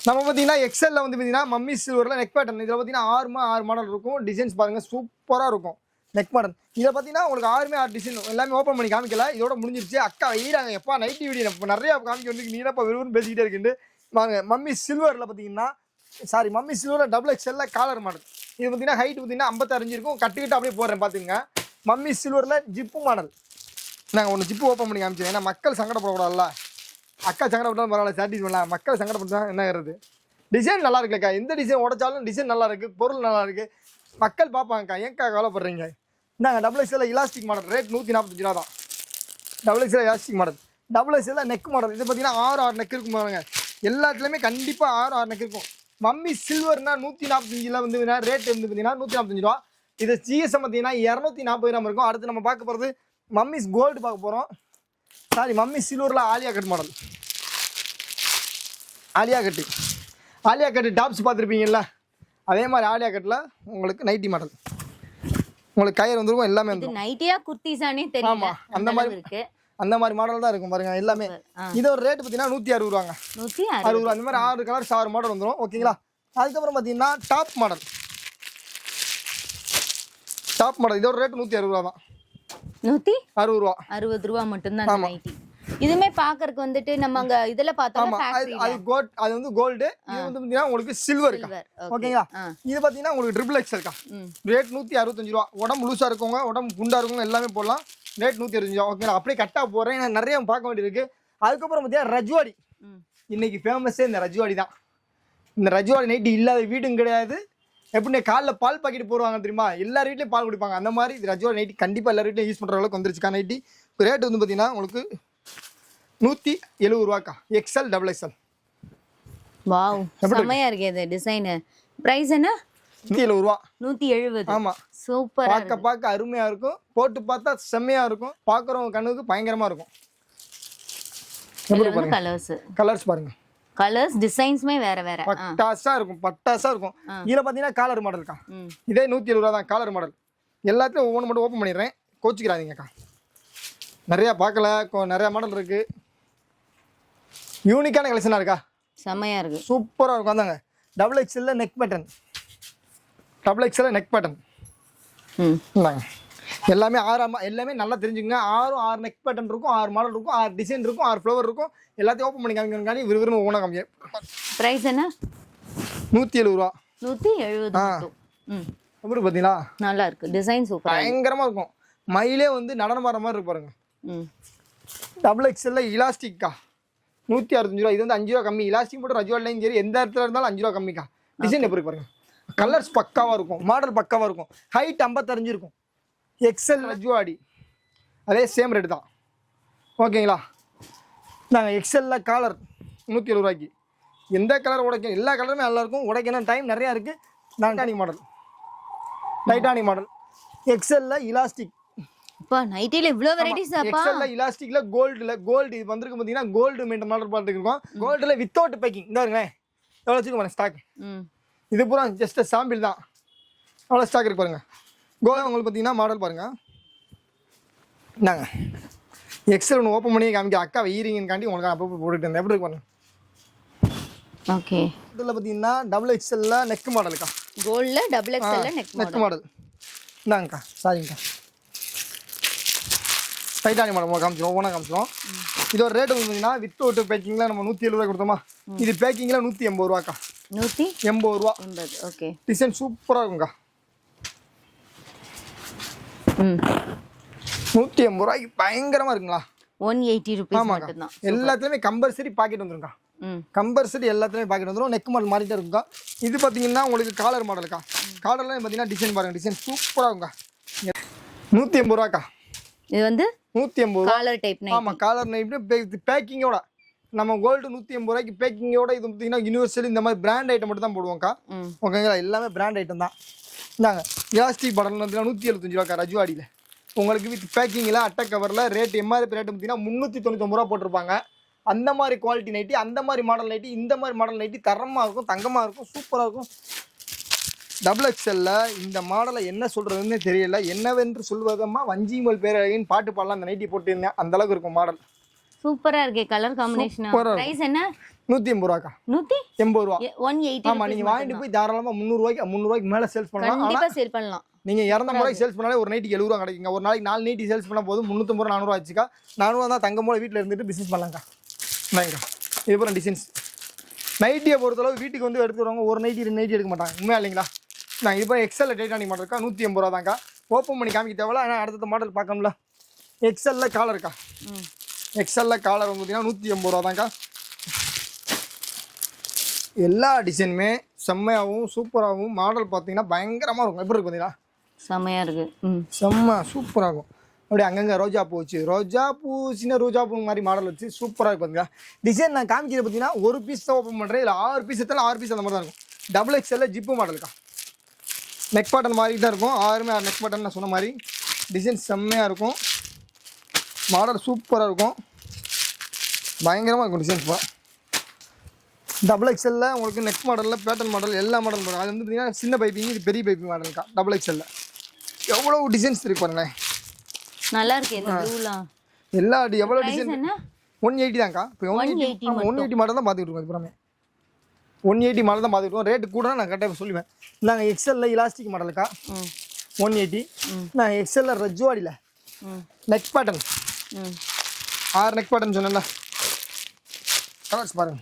நம்ம பார்த்தீங்கன்னா எக்ஸலில் வந்து பார்த்தீங்கன்னா மம்மி சில்வரில் நெக் பேட்டர்ன் இதில் பார்த்தீங்கன்னா ஆறுமா ஆறு மாடல் இருக்கும். டிசைன்ஸ் பாருங்கள் சூப்பராக இருக்கும். நெக் மாடல் இதில் பார்த்தீங்கன்னா உங்களுக்கு ஆறுமே ஆறு டிசைன் எல்லாமே ஓப்பன் பண்ணி காமிக்கல. இதோட முடிஞ்சிருச்சு. அக்கா வெயிறாங்க எப்பா நைட்டி வீடியோ இப்போ நிறையா காமிக்க வந்து நீ என்னப்பா விரும்புன்னு பேசிக்கிட்டே இருக்குண்டு வாங்க மம்மி சில்வரில் பார்த்தீங்கன்னா சாரி மம்மி சில்வரில் டபுள் எக்ஸ்எல்ல காலர் மாடல் இது பார்த்தீங்கன்னா ஹைட் பார்த்தீங்கன்னா ஐம்பத்தஞ்சு இருக்கும். கட்டுக்கிட்டு அப்படியே போடுறேன் பார்த்துங்க மம்மி சில்வரில் ஜிப்பு மாடல் நாங்கள் ஒன்று ஜிப்பு ஓப்பன் பண்ணி காமிச்சேன் ஏன்னா மக்கள் சங்கடப்படக்கூடாதுல்ல. அக்கா சங்கடப்பட்டாலும் பரவாயில்ல சாட்டிஸ் பண்ணலாம். மக்கள் சங்கடப்பட்டா என்ன ஆகிறது? டிசைன் நல்லா இருக்குல்லக்கா எந்த டிசைன் உடைச்சாலும் டிசைன் நல்லா இருக்குது பொருள் நல்லா இருக்குது மக்கள் பார்ப்பாங்கக்கா ஏன்க்கா கவலைப்படுறீங்க? நாங்கள் டபுள் எக்ஸில் இலாஸ்டிக் மாடல் ரேட் நூற்றி நாற்பத்தஞ்சு ரூபா தான். டபுள் எக்ஸில் இலாஸ்டிக் மாடல் டபுள் எக்ஸில் நெக் மாடல் இது பார்த்தீங்கன்னா ஆறு ஆறு நெக் இருக்கும் பாருங்க. எல்லாத்துலேயுமே கண்டிப்பாக ஆறு ஆறு நெக் இருக்கும். மம்மி சில்வர்னா நூற்றி நாற்பத்தஞ்சில் வந்து ரேட் வந்து பார்த்தீங்கன்னா நூற்றி நாற்பத்தஞ்சு ரூபா. இது ஜிஎஸ்எம் பார்த்தீங்கன்னா இரநூத்தி நாற்பது கிராம் இருக்கும். அடுத்து நம்ம பார்க்க போகிறது மம்மிஸ் கோல்டு பார்க்க போகிறோம் சாரி மம்மி சில்வரில் Alia cut model Alia cut Alia cut tops பார்த்துருப்பீங்கல்ல? அதே மாதிரி ஆலியா கட்டில் உங்களுக்கு நைட்டி மாடல் உங்களுக்கு கயிறு வந்துருக்கும் எல்லாமே நைட்டியா குர்த்திஸானே தெரியல. ஆமா, அந்த மாதிரி- மாதிரி இருக்கு. அந்த மாதிரி மாடல் தான் இருக்கும் பாருங்க எல்லாமே. ஆ. இதோட ரேட் பார்த்தீங்கன்னா நூற்றி அறுபது ரூபாங்க. நூற்றி அறுபது. ரூபா. அந்த மாதிரி ஆறு கலர்ஸ் ஆறு மாடல் வந்துடும் ஓகேங்களா? அதுக்கப்புறம் பார்த்தீங்கன்னா டாப் மாடல் டாப் மாடல் இதோட ரேட் நூற்றி அறுபது ரூபா தான் நூற்றி அறுபது ரூபா. அறுபது ரூபா மட்டும்தான் நைட்டி இதுமே பாக்குறதுக்கு வந்துட்டு நம்ம அங்க இதுல பார்த்தோம்னா ஆமா. அது கோல்ட் அது வந்து கோல்டு இது வந்து பார்த்தீங்கன்னா உங்களுக்கு சில்வர் ஓகேங்களா? இது பார்த்தீங்கன்னா உங்களுக்கு ட்ரிபிள் எக்ஸ் இருக்கா? ரேட் நூற்றி அறுபத்தஞ்சு ரூபா. உடம்பு லூஸாக இருக்கவங்க உடம்பு குண்டா இருக்கவங்க எல்லாமே போடலாம். ரேட் நூற்றி அறுபத்தஞ்சு ரூபா ஓகேங்களா? அப்படியே கட்டாக போகிறேன் நான் நிறைய பார்க்க வேண்டியிருக்கு. அதுக்கப்புறம் பார்த்தீங்கன்னா ரஜ்வாடி. இன்னைக்கு ஃபேமஸே இந்த ரஜ்வாடி தான். இந்த ரஜ்வாடி நைட்டு இல்லாத வீடும் கிடையாது. எப்படி காலைல பால் பாக்கெட் போடுவாங்க தெரியுமா? எல்லார் வீட்லையும் பால் குடிப்பாங்க. அந்த மாதிரி இது ரஜ்வாடி நைட்டி கண்டிப்பாக எல்லார் வீட்லையும் யூஸ் பண்ணுற அளவுக்கு வந்துருச்சுக்கா நைட்டி ரேட் வந்து பார்த்தீங்கன்னா உங்களுக்கு நூற்றி எழுபது ரூபாக்கா. எக்ஸ்எல் டபுள் எக்ஸ்எல் வாவ் செமையா இருக்கு? இது டிசைன் பிரைஸ் என்ன? நூற்றி எழுபது ரூபா. நூத்தி எழுபது. ஆமாம் சூப்பரா பார்க்க பார்க்க அருமையாக இருக்கும். போட்டு பார்த்தா செம்மையாக இருக்கும். பார்க்குறவங்க கண்ணுக்கு பயங்கரமாக இருக்கும். இருக்கு கலர்ஸ் கலர்ஸ் பாருங்க? கலர்ஸ் டிசைன்ஸ்மே வேற வேற. பட்டாசா இருக்கும். பட்டாசா இருக்கும். இதில் பார்த்தீங்கன்னா காலர் மாடல் இருக்கா இதே நூற்றி எழுபது ரூபா தான். காலர் மாடல் எல்லாத்தையும் ஒவ்வொன்று மட்டும் ஓப்பன் பண்ணிடுறேன். கோச்சிக்கிறாதீங்கக்கா நிறையா பார்க்கல. நிறையா மாடல் இருக்குது யூனிக்கான கலெக்ஷனாக இருக்கா? செமையா இருக்கு. சூப்பராக இருக்கும். வந்தாங்க டபுள் எக்ஸ்எல்ல நெக் பேட்டன் டபுள் எக்ஸ்எல்ல நெக் பேட்டன் ம். இந்தாங்க. எல்லாமே ஆறு எல்லாமே நல்லா தெரிஞ்சுங்க ஆறும் ஆறு நெக் பேட்டன் இருக்கும் ஆறு மாடல் இருக்கும் ஆறு டிசைன் இருக்கும் ஆறு ஃப்ளவர் இருக்கும். எல்லாத்தையும் ஓப்பன் பண்ணி காமிக்கணும் விறுவிறுன்னு ஒவ்வொன்றா காமிக்க. பிரைஸ் என்ன? நூற்றி எழுபது ரூபா. நூத்தி எழுபது ம். எப்படி பார்த்தீங்களா? நல்லா இருக்கு. டிசைன் சூப்பரா பயங்கரமாக இருக்கும். மயிலே வந்து நடனம் ஆடுற மாதிரி இருக்கு பாருங்க. ம். டபுள் எக்ஸ்எல்ல இலாஸ்டிக்கா நூற்றி அறுபத்தஞ்சு ரூபா. இது வந்து அஞ்சு ரூபா கம்மி. இலாஸ்டிக் மட்டும் ரஜுவாலையும் சரி எந்த இடத்துல இருந்தாலும் அஞ்சு ரூபா கம்மிக்கா. டிசைன் எப்படி பாருங்க. கலர்ஸ் பக்காவாக இருக்கும். மாடல் பக்காவாக இருக்கும். ஹைட் ஐம்பத்தஞ்சு இருக்கும். எக்ஸ்எல் ரஜுவாடி அதே சேம் ரேட்டு தான். ஓகேங்களா நாங்கள் எக்ஸ்எல்ல காலர் நூற்றி எழுபது ரூபாய்க்கு. எந்த கலர் உடைக்கும் எல்லா கலருமே நல்லா இருக்கும் உடைக்கணும் டைம் நிறையா இருக்குது டைட்டானிக் மாடல் டைட்டானிக் மாடல் எக்ஸ்எல்ல இலாஸ்டிக் அப்பா நைட்டில இவ்வளவு வெரைட்டிஸ் அப்பா எக்ஸல்ல இலாஸ்டிக்ல கோல்டுல கோல்டு இது வந்திருக்கு பாத்தீங்கன்னா கோல்டு மெயின்டைன் மாடல் இருக்கோம். கோல்டுல வித்தவுட் பேக்கிங் இந்த பாருங்களேன். எவ்வளோ வச்சுக்கோ ஸ்டாக் இது பூரா ஜஸ்ட் சாம்பிள் தான். அவ்வளோ ஸ்டாக் இருக்கு பாருங்க. கோல்டு உங்களுக்கு பார்த்தீங்கன்னா மாடல் பாருங்க. இந்தாங்க. எக்ஸல் ஒன்று ஓப்பன் பண்ணி காமிக்க அக்கா வெயிரிங்கன்னு உங்களுக்கு அப்பப்போ போட்டுட்டு இருந்தேன். எப்படி இருக்கு பாருங்க. ஓகே இதில் பார்த்தீங்கன்னா டபுள் எக்ஸல்ல நெக் மாடலுக்கா கோல்ட்ல டபுள் எக்ஸ்எல்ல நெக் நெக் மாடல் இந்தாங்கக்கா சாரிங்கக்கா டைட்டானி மாடல் காமிச்சிடும் ஒவ்வொன்றா காமிச்சிடும் இதோட ரேட் பார்த்தீங்கன்னா வித் அவுட் பேக்கிங்கில் நம்ம நூற்றி எழுபது ரூபா கொடுத்தோமா இது பேக்கிங்கில் நூற்றி எண்பது ரூபாக்கா. நூத்தி எண்பது ரூபா. எண்பது ஓகே. டிசைன் சூப்பராக இருக்கும்க்கா. ம். நூற்றி எண்பது ரூபாய்க்கு பயங்கரமாக இருக்குங்களா? ஒன் எயிட்டி ருபீஸ் மட்டும்தான். எல்லாத்துலேயுமே கம்பல்சரி பாக்கெட் வந்துருங்கக்கா ம். கம்பல்சரி எல்லாத்துலேயுமே பாக்கெட் வந்துடும் நெக் மாடல் மாறிட்டே இருக்குக்கா இது பார்த்தீங்கன்னா உங்களுக்கு காலர் மாடலுக்கா காலர்லாம் பார்த்தீங்கன்னா டிசைன் பாருங்க. டிசைன் சூப்பராக இருக்கும்க்கா. நூற்றி எண்பது ரூபாக்கா. இது வந்து நூற்றி ரூபா. காலர் டைப் ஆமாம் காலர் நைட்டு பேக்கிங்கோட நம்ம கோல்டு நூற்றி எண்பது ரூபாய்க்கு பேக்கிங்கோட இது பார்த்தீங்கன்னா யூனிவர்சல் இந்த மாதிரி பிராண்ட் ஐட்டம் மட்டும் தான் போடுவோம்க்கா. ஓகேங்களா எல்லாமே பிராண்ட் ஐட்டம் தான். இந்தாங்க எலாஸ்டிக் படம் பார்த்தீங்கன்னா நூற்றி எழுபத்தஞ்சு ரூபாக்கா ரஜுவாடியில் உங்களுக்கு வித் பேக்கிங்கில் அட்டை கவரில் ரேட் எம்ஆர்பி ரேட் பார்த்தீங்கன்னா முந்நூற்றி தொண்ணூத்தொம்பது ரூபா போட்டிருப்பாங்க. அந்த மாதிரி குவாலிட்டி நைட்டி அந்த மாதிரி மாடல் நைட்டி இந்த மாதிரி மாடல் நைட்டி தரமாக இருக்கும் தங்கமாக இருக்கும் சூப்பராக இருக்கும். டபுள் எக்ஸ்எல்ல இந்த மாடலை என்ன சொல்கிறதுன்னு தெரியல. என்னவென்று சொல்வதம்மா வஞ்சிமல் பேரழகின் பாட்டு பாடலாம். அந்த நைட்டி போட்டிருந்தேன். அந்த அளவுக்கு இருக்கும் மாடல் சூப்பரா இருக்கே கலர் காம்பினேஷன் பிரைஸ் என்ன? நூற்றி எண்பது ரூபாக்கா. நூத்தி? எண்பது ரூபா. ஒன் எயிட்டி ஆமாம் நீங்கள் வாங்கிட்டு போய் தாராளமாக முந்நூறுவாய்க்கு முந்நூறுவாய்க்கு மேலே சேல்ஸ் பண்ணலாம். கண்டிப்பா சேல் பண்ணலாம். நீங்கள் இரநூறு ரூபாய்க்கு சேல்ஸ் பண்ணாலே ஒரு நைட்டுக்கு எழுபது ரூபா கிடைக்குங்க. ஒரு நாளைக்கு நாலு நைட்டி சேல்ஸ் பண்ணால் போதும். முந்நூற்றம்பது ரூபா நானூறுவா வச்சுக்கா நானூறுவா தான் தங்கம் போல வீட்டில் இருந்துட்டு பிஸ்னஸ் பண்ணலாம்க்கா. நாங்க இது பூரா டிசைன்ஸ் நைட்டியை பொறுத்தளவு வீட்டுக்கு வந்து எடுத்து வருவாங்க. ஒரு நைட்டி ரெண்டு நைட்டி எடுக்க மாட்டாங்க. உண்மையா இல்லைங்களா? நான் இது போய் எக்ஸலில் டைட்டானிக் மாடல் இருக்கா? நூற்றி எண்பது ரூபா தான்க்கா ஓப்பன் பண்ணி காமிக்க தேவையில்ல ஆனால் அடுத்த மாடல் பார்க்கணும்ல. எக்ஸல்ல காலர் இருக்கா? ம். எக்ஸல்ல காலர் வந்து பார்த்தீங்கன்னா நூற்றி எண்பது ரூபா தான்க்கா எல்லா டிசைனுமே செம்மையாகவும் சூப்பராகவும் மாடல் பார்த்தீங்கன்னா பயங்கரமாக இருக்கும். எப்படி இருக்கு பார்த்தீங்களா செமையா இருக்கு. ம். செம்ம சூப்பராக இருக்கும். அப்படியே அங்கங்கே ரோஜா பூ வச்சு ரோஜா பூ சின்ன ரோஜா பூ மாதிரி மாடல் வச்சு சூப்பராக இருக்கும் பார்த்தீங்களா டிசைன் நான் காமிக்கிறது பார்த்தீங்கன்னா ஒரு பீஸ் தான் ஓப்பன் பண்ணுறேன் இல்லை ஆறு பீஸ் எத்தாலும் ஆறு பீஸ் அந்த மாதிரி தான் இருக்கும். டபுள் எக்ஸ்எல்ல ஜிப்பு மாடலுக்கா நெக் பட்டன் மாதிரி தான் இருக்கும். ஆறுமே ஆறு நெக் பட்டன் நான் சொன்ன மாதிரி. டிசைன் செம்மையாக இருக்கும். மாடல் சூப்பராக இருக்கும். பயங்கரமாக இருக்கும் டிசைன்ஸ் இப்போ டபுள் எக்ஸ்எல்ல உங்களுக்கு நெக் மாடலில் பேட்டர்ன் மாடல் எல்லா மாடல் அது வந்து பார்த்தீங்கன்னா சின்ன பைப்பிங் இது பெரிய பைப்பிங் மாடலுக்கா டபுள் எக்ஸ்எல்ல எவ்வளோ டிசைன்ஸ் இருக்கு பாருங்களேன். நல்லா இருக்கு எல்லா எவ்வளோ டிசைன் ஒன் எயிட்டி தான்க்கா. இப்போ one 180 eighty one eighty model தான் பார்த்துட்டு இருக்கோம் அப்புறமே ஒன் எயிட்டி மாடல் தான் இருக்கோம். ரேட்டு கூட நான் கரெக்டாக சொல்லுவேன். நாங்கள் எக்ஸலில் இலாஸ்டிக் மாடலுக்கா ஒன் எயிட்டி நான் எக்ஸலில் ரஜ்வாடியில் நெக் பேட்டன் ம். ஆறு நெக் பேட்டன் சொன்னேன்ல. கலர்ஸ் பாருங்க.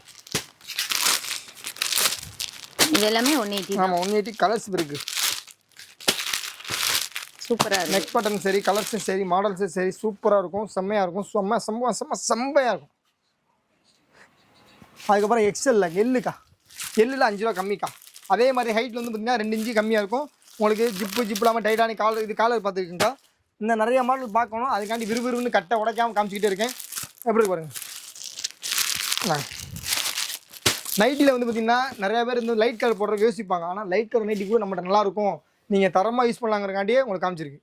இது எல்லாமே ஒன் எயிட்டி ஆமாம் ஒன் எயிட்டி கலர்ஸ் இருக்கு. சூப்பரா இருக்கு. நெக் பேட்டன் சரி கலர்ஸும் சரி மாடல்ஸும் சரி சூப்பராக இருக்கும் செம்மையாக இருக்கும் செம்ம செம்ம செம்ம செம்மையாக இருக்கும். அதுக்கப்புறம் எக்ஸல்ல எள்ளுக்கா. எள்ளில் அஞ்சு ரூபா கம்மிக்கா. அதே மாதிரி ஹைட்டில் வந்து பார்த்திங்கன்னா ரெண்டு இன்ச்சு கம்மியாக இருக்கும். உங்களுக்கு ஜிப்பு ஜிப்பு இல்லாமல் டைட்டானிக் காலர் இது காலர் பார்த்துருக்குங்கக்கா இந்த நிறைய மாடல் பார்க்கணும். அதுக்காண்டி விறுவிறுன்னு கட்டை உடைக்காமல் காமிச்சிக்கிட்டே இருக்கேன். எப்படி பாருங்க. நைட்டியில் வந்து பார்த்தீங்கன்னா நிறைய பேர் இந்த லைட் கலர் போடுறதுக்கு யோசிப்பாங்க. ஆனால் லைட் கலர் நைட்டி கூட நம்மகிட்ட நல்லாயிருக்கும் நீங்கள் தரமாக யூஸ் பண்ணலாங்கிறக்காண்டியே உங்களுக்கு காமிச்சிருக்கு.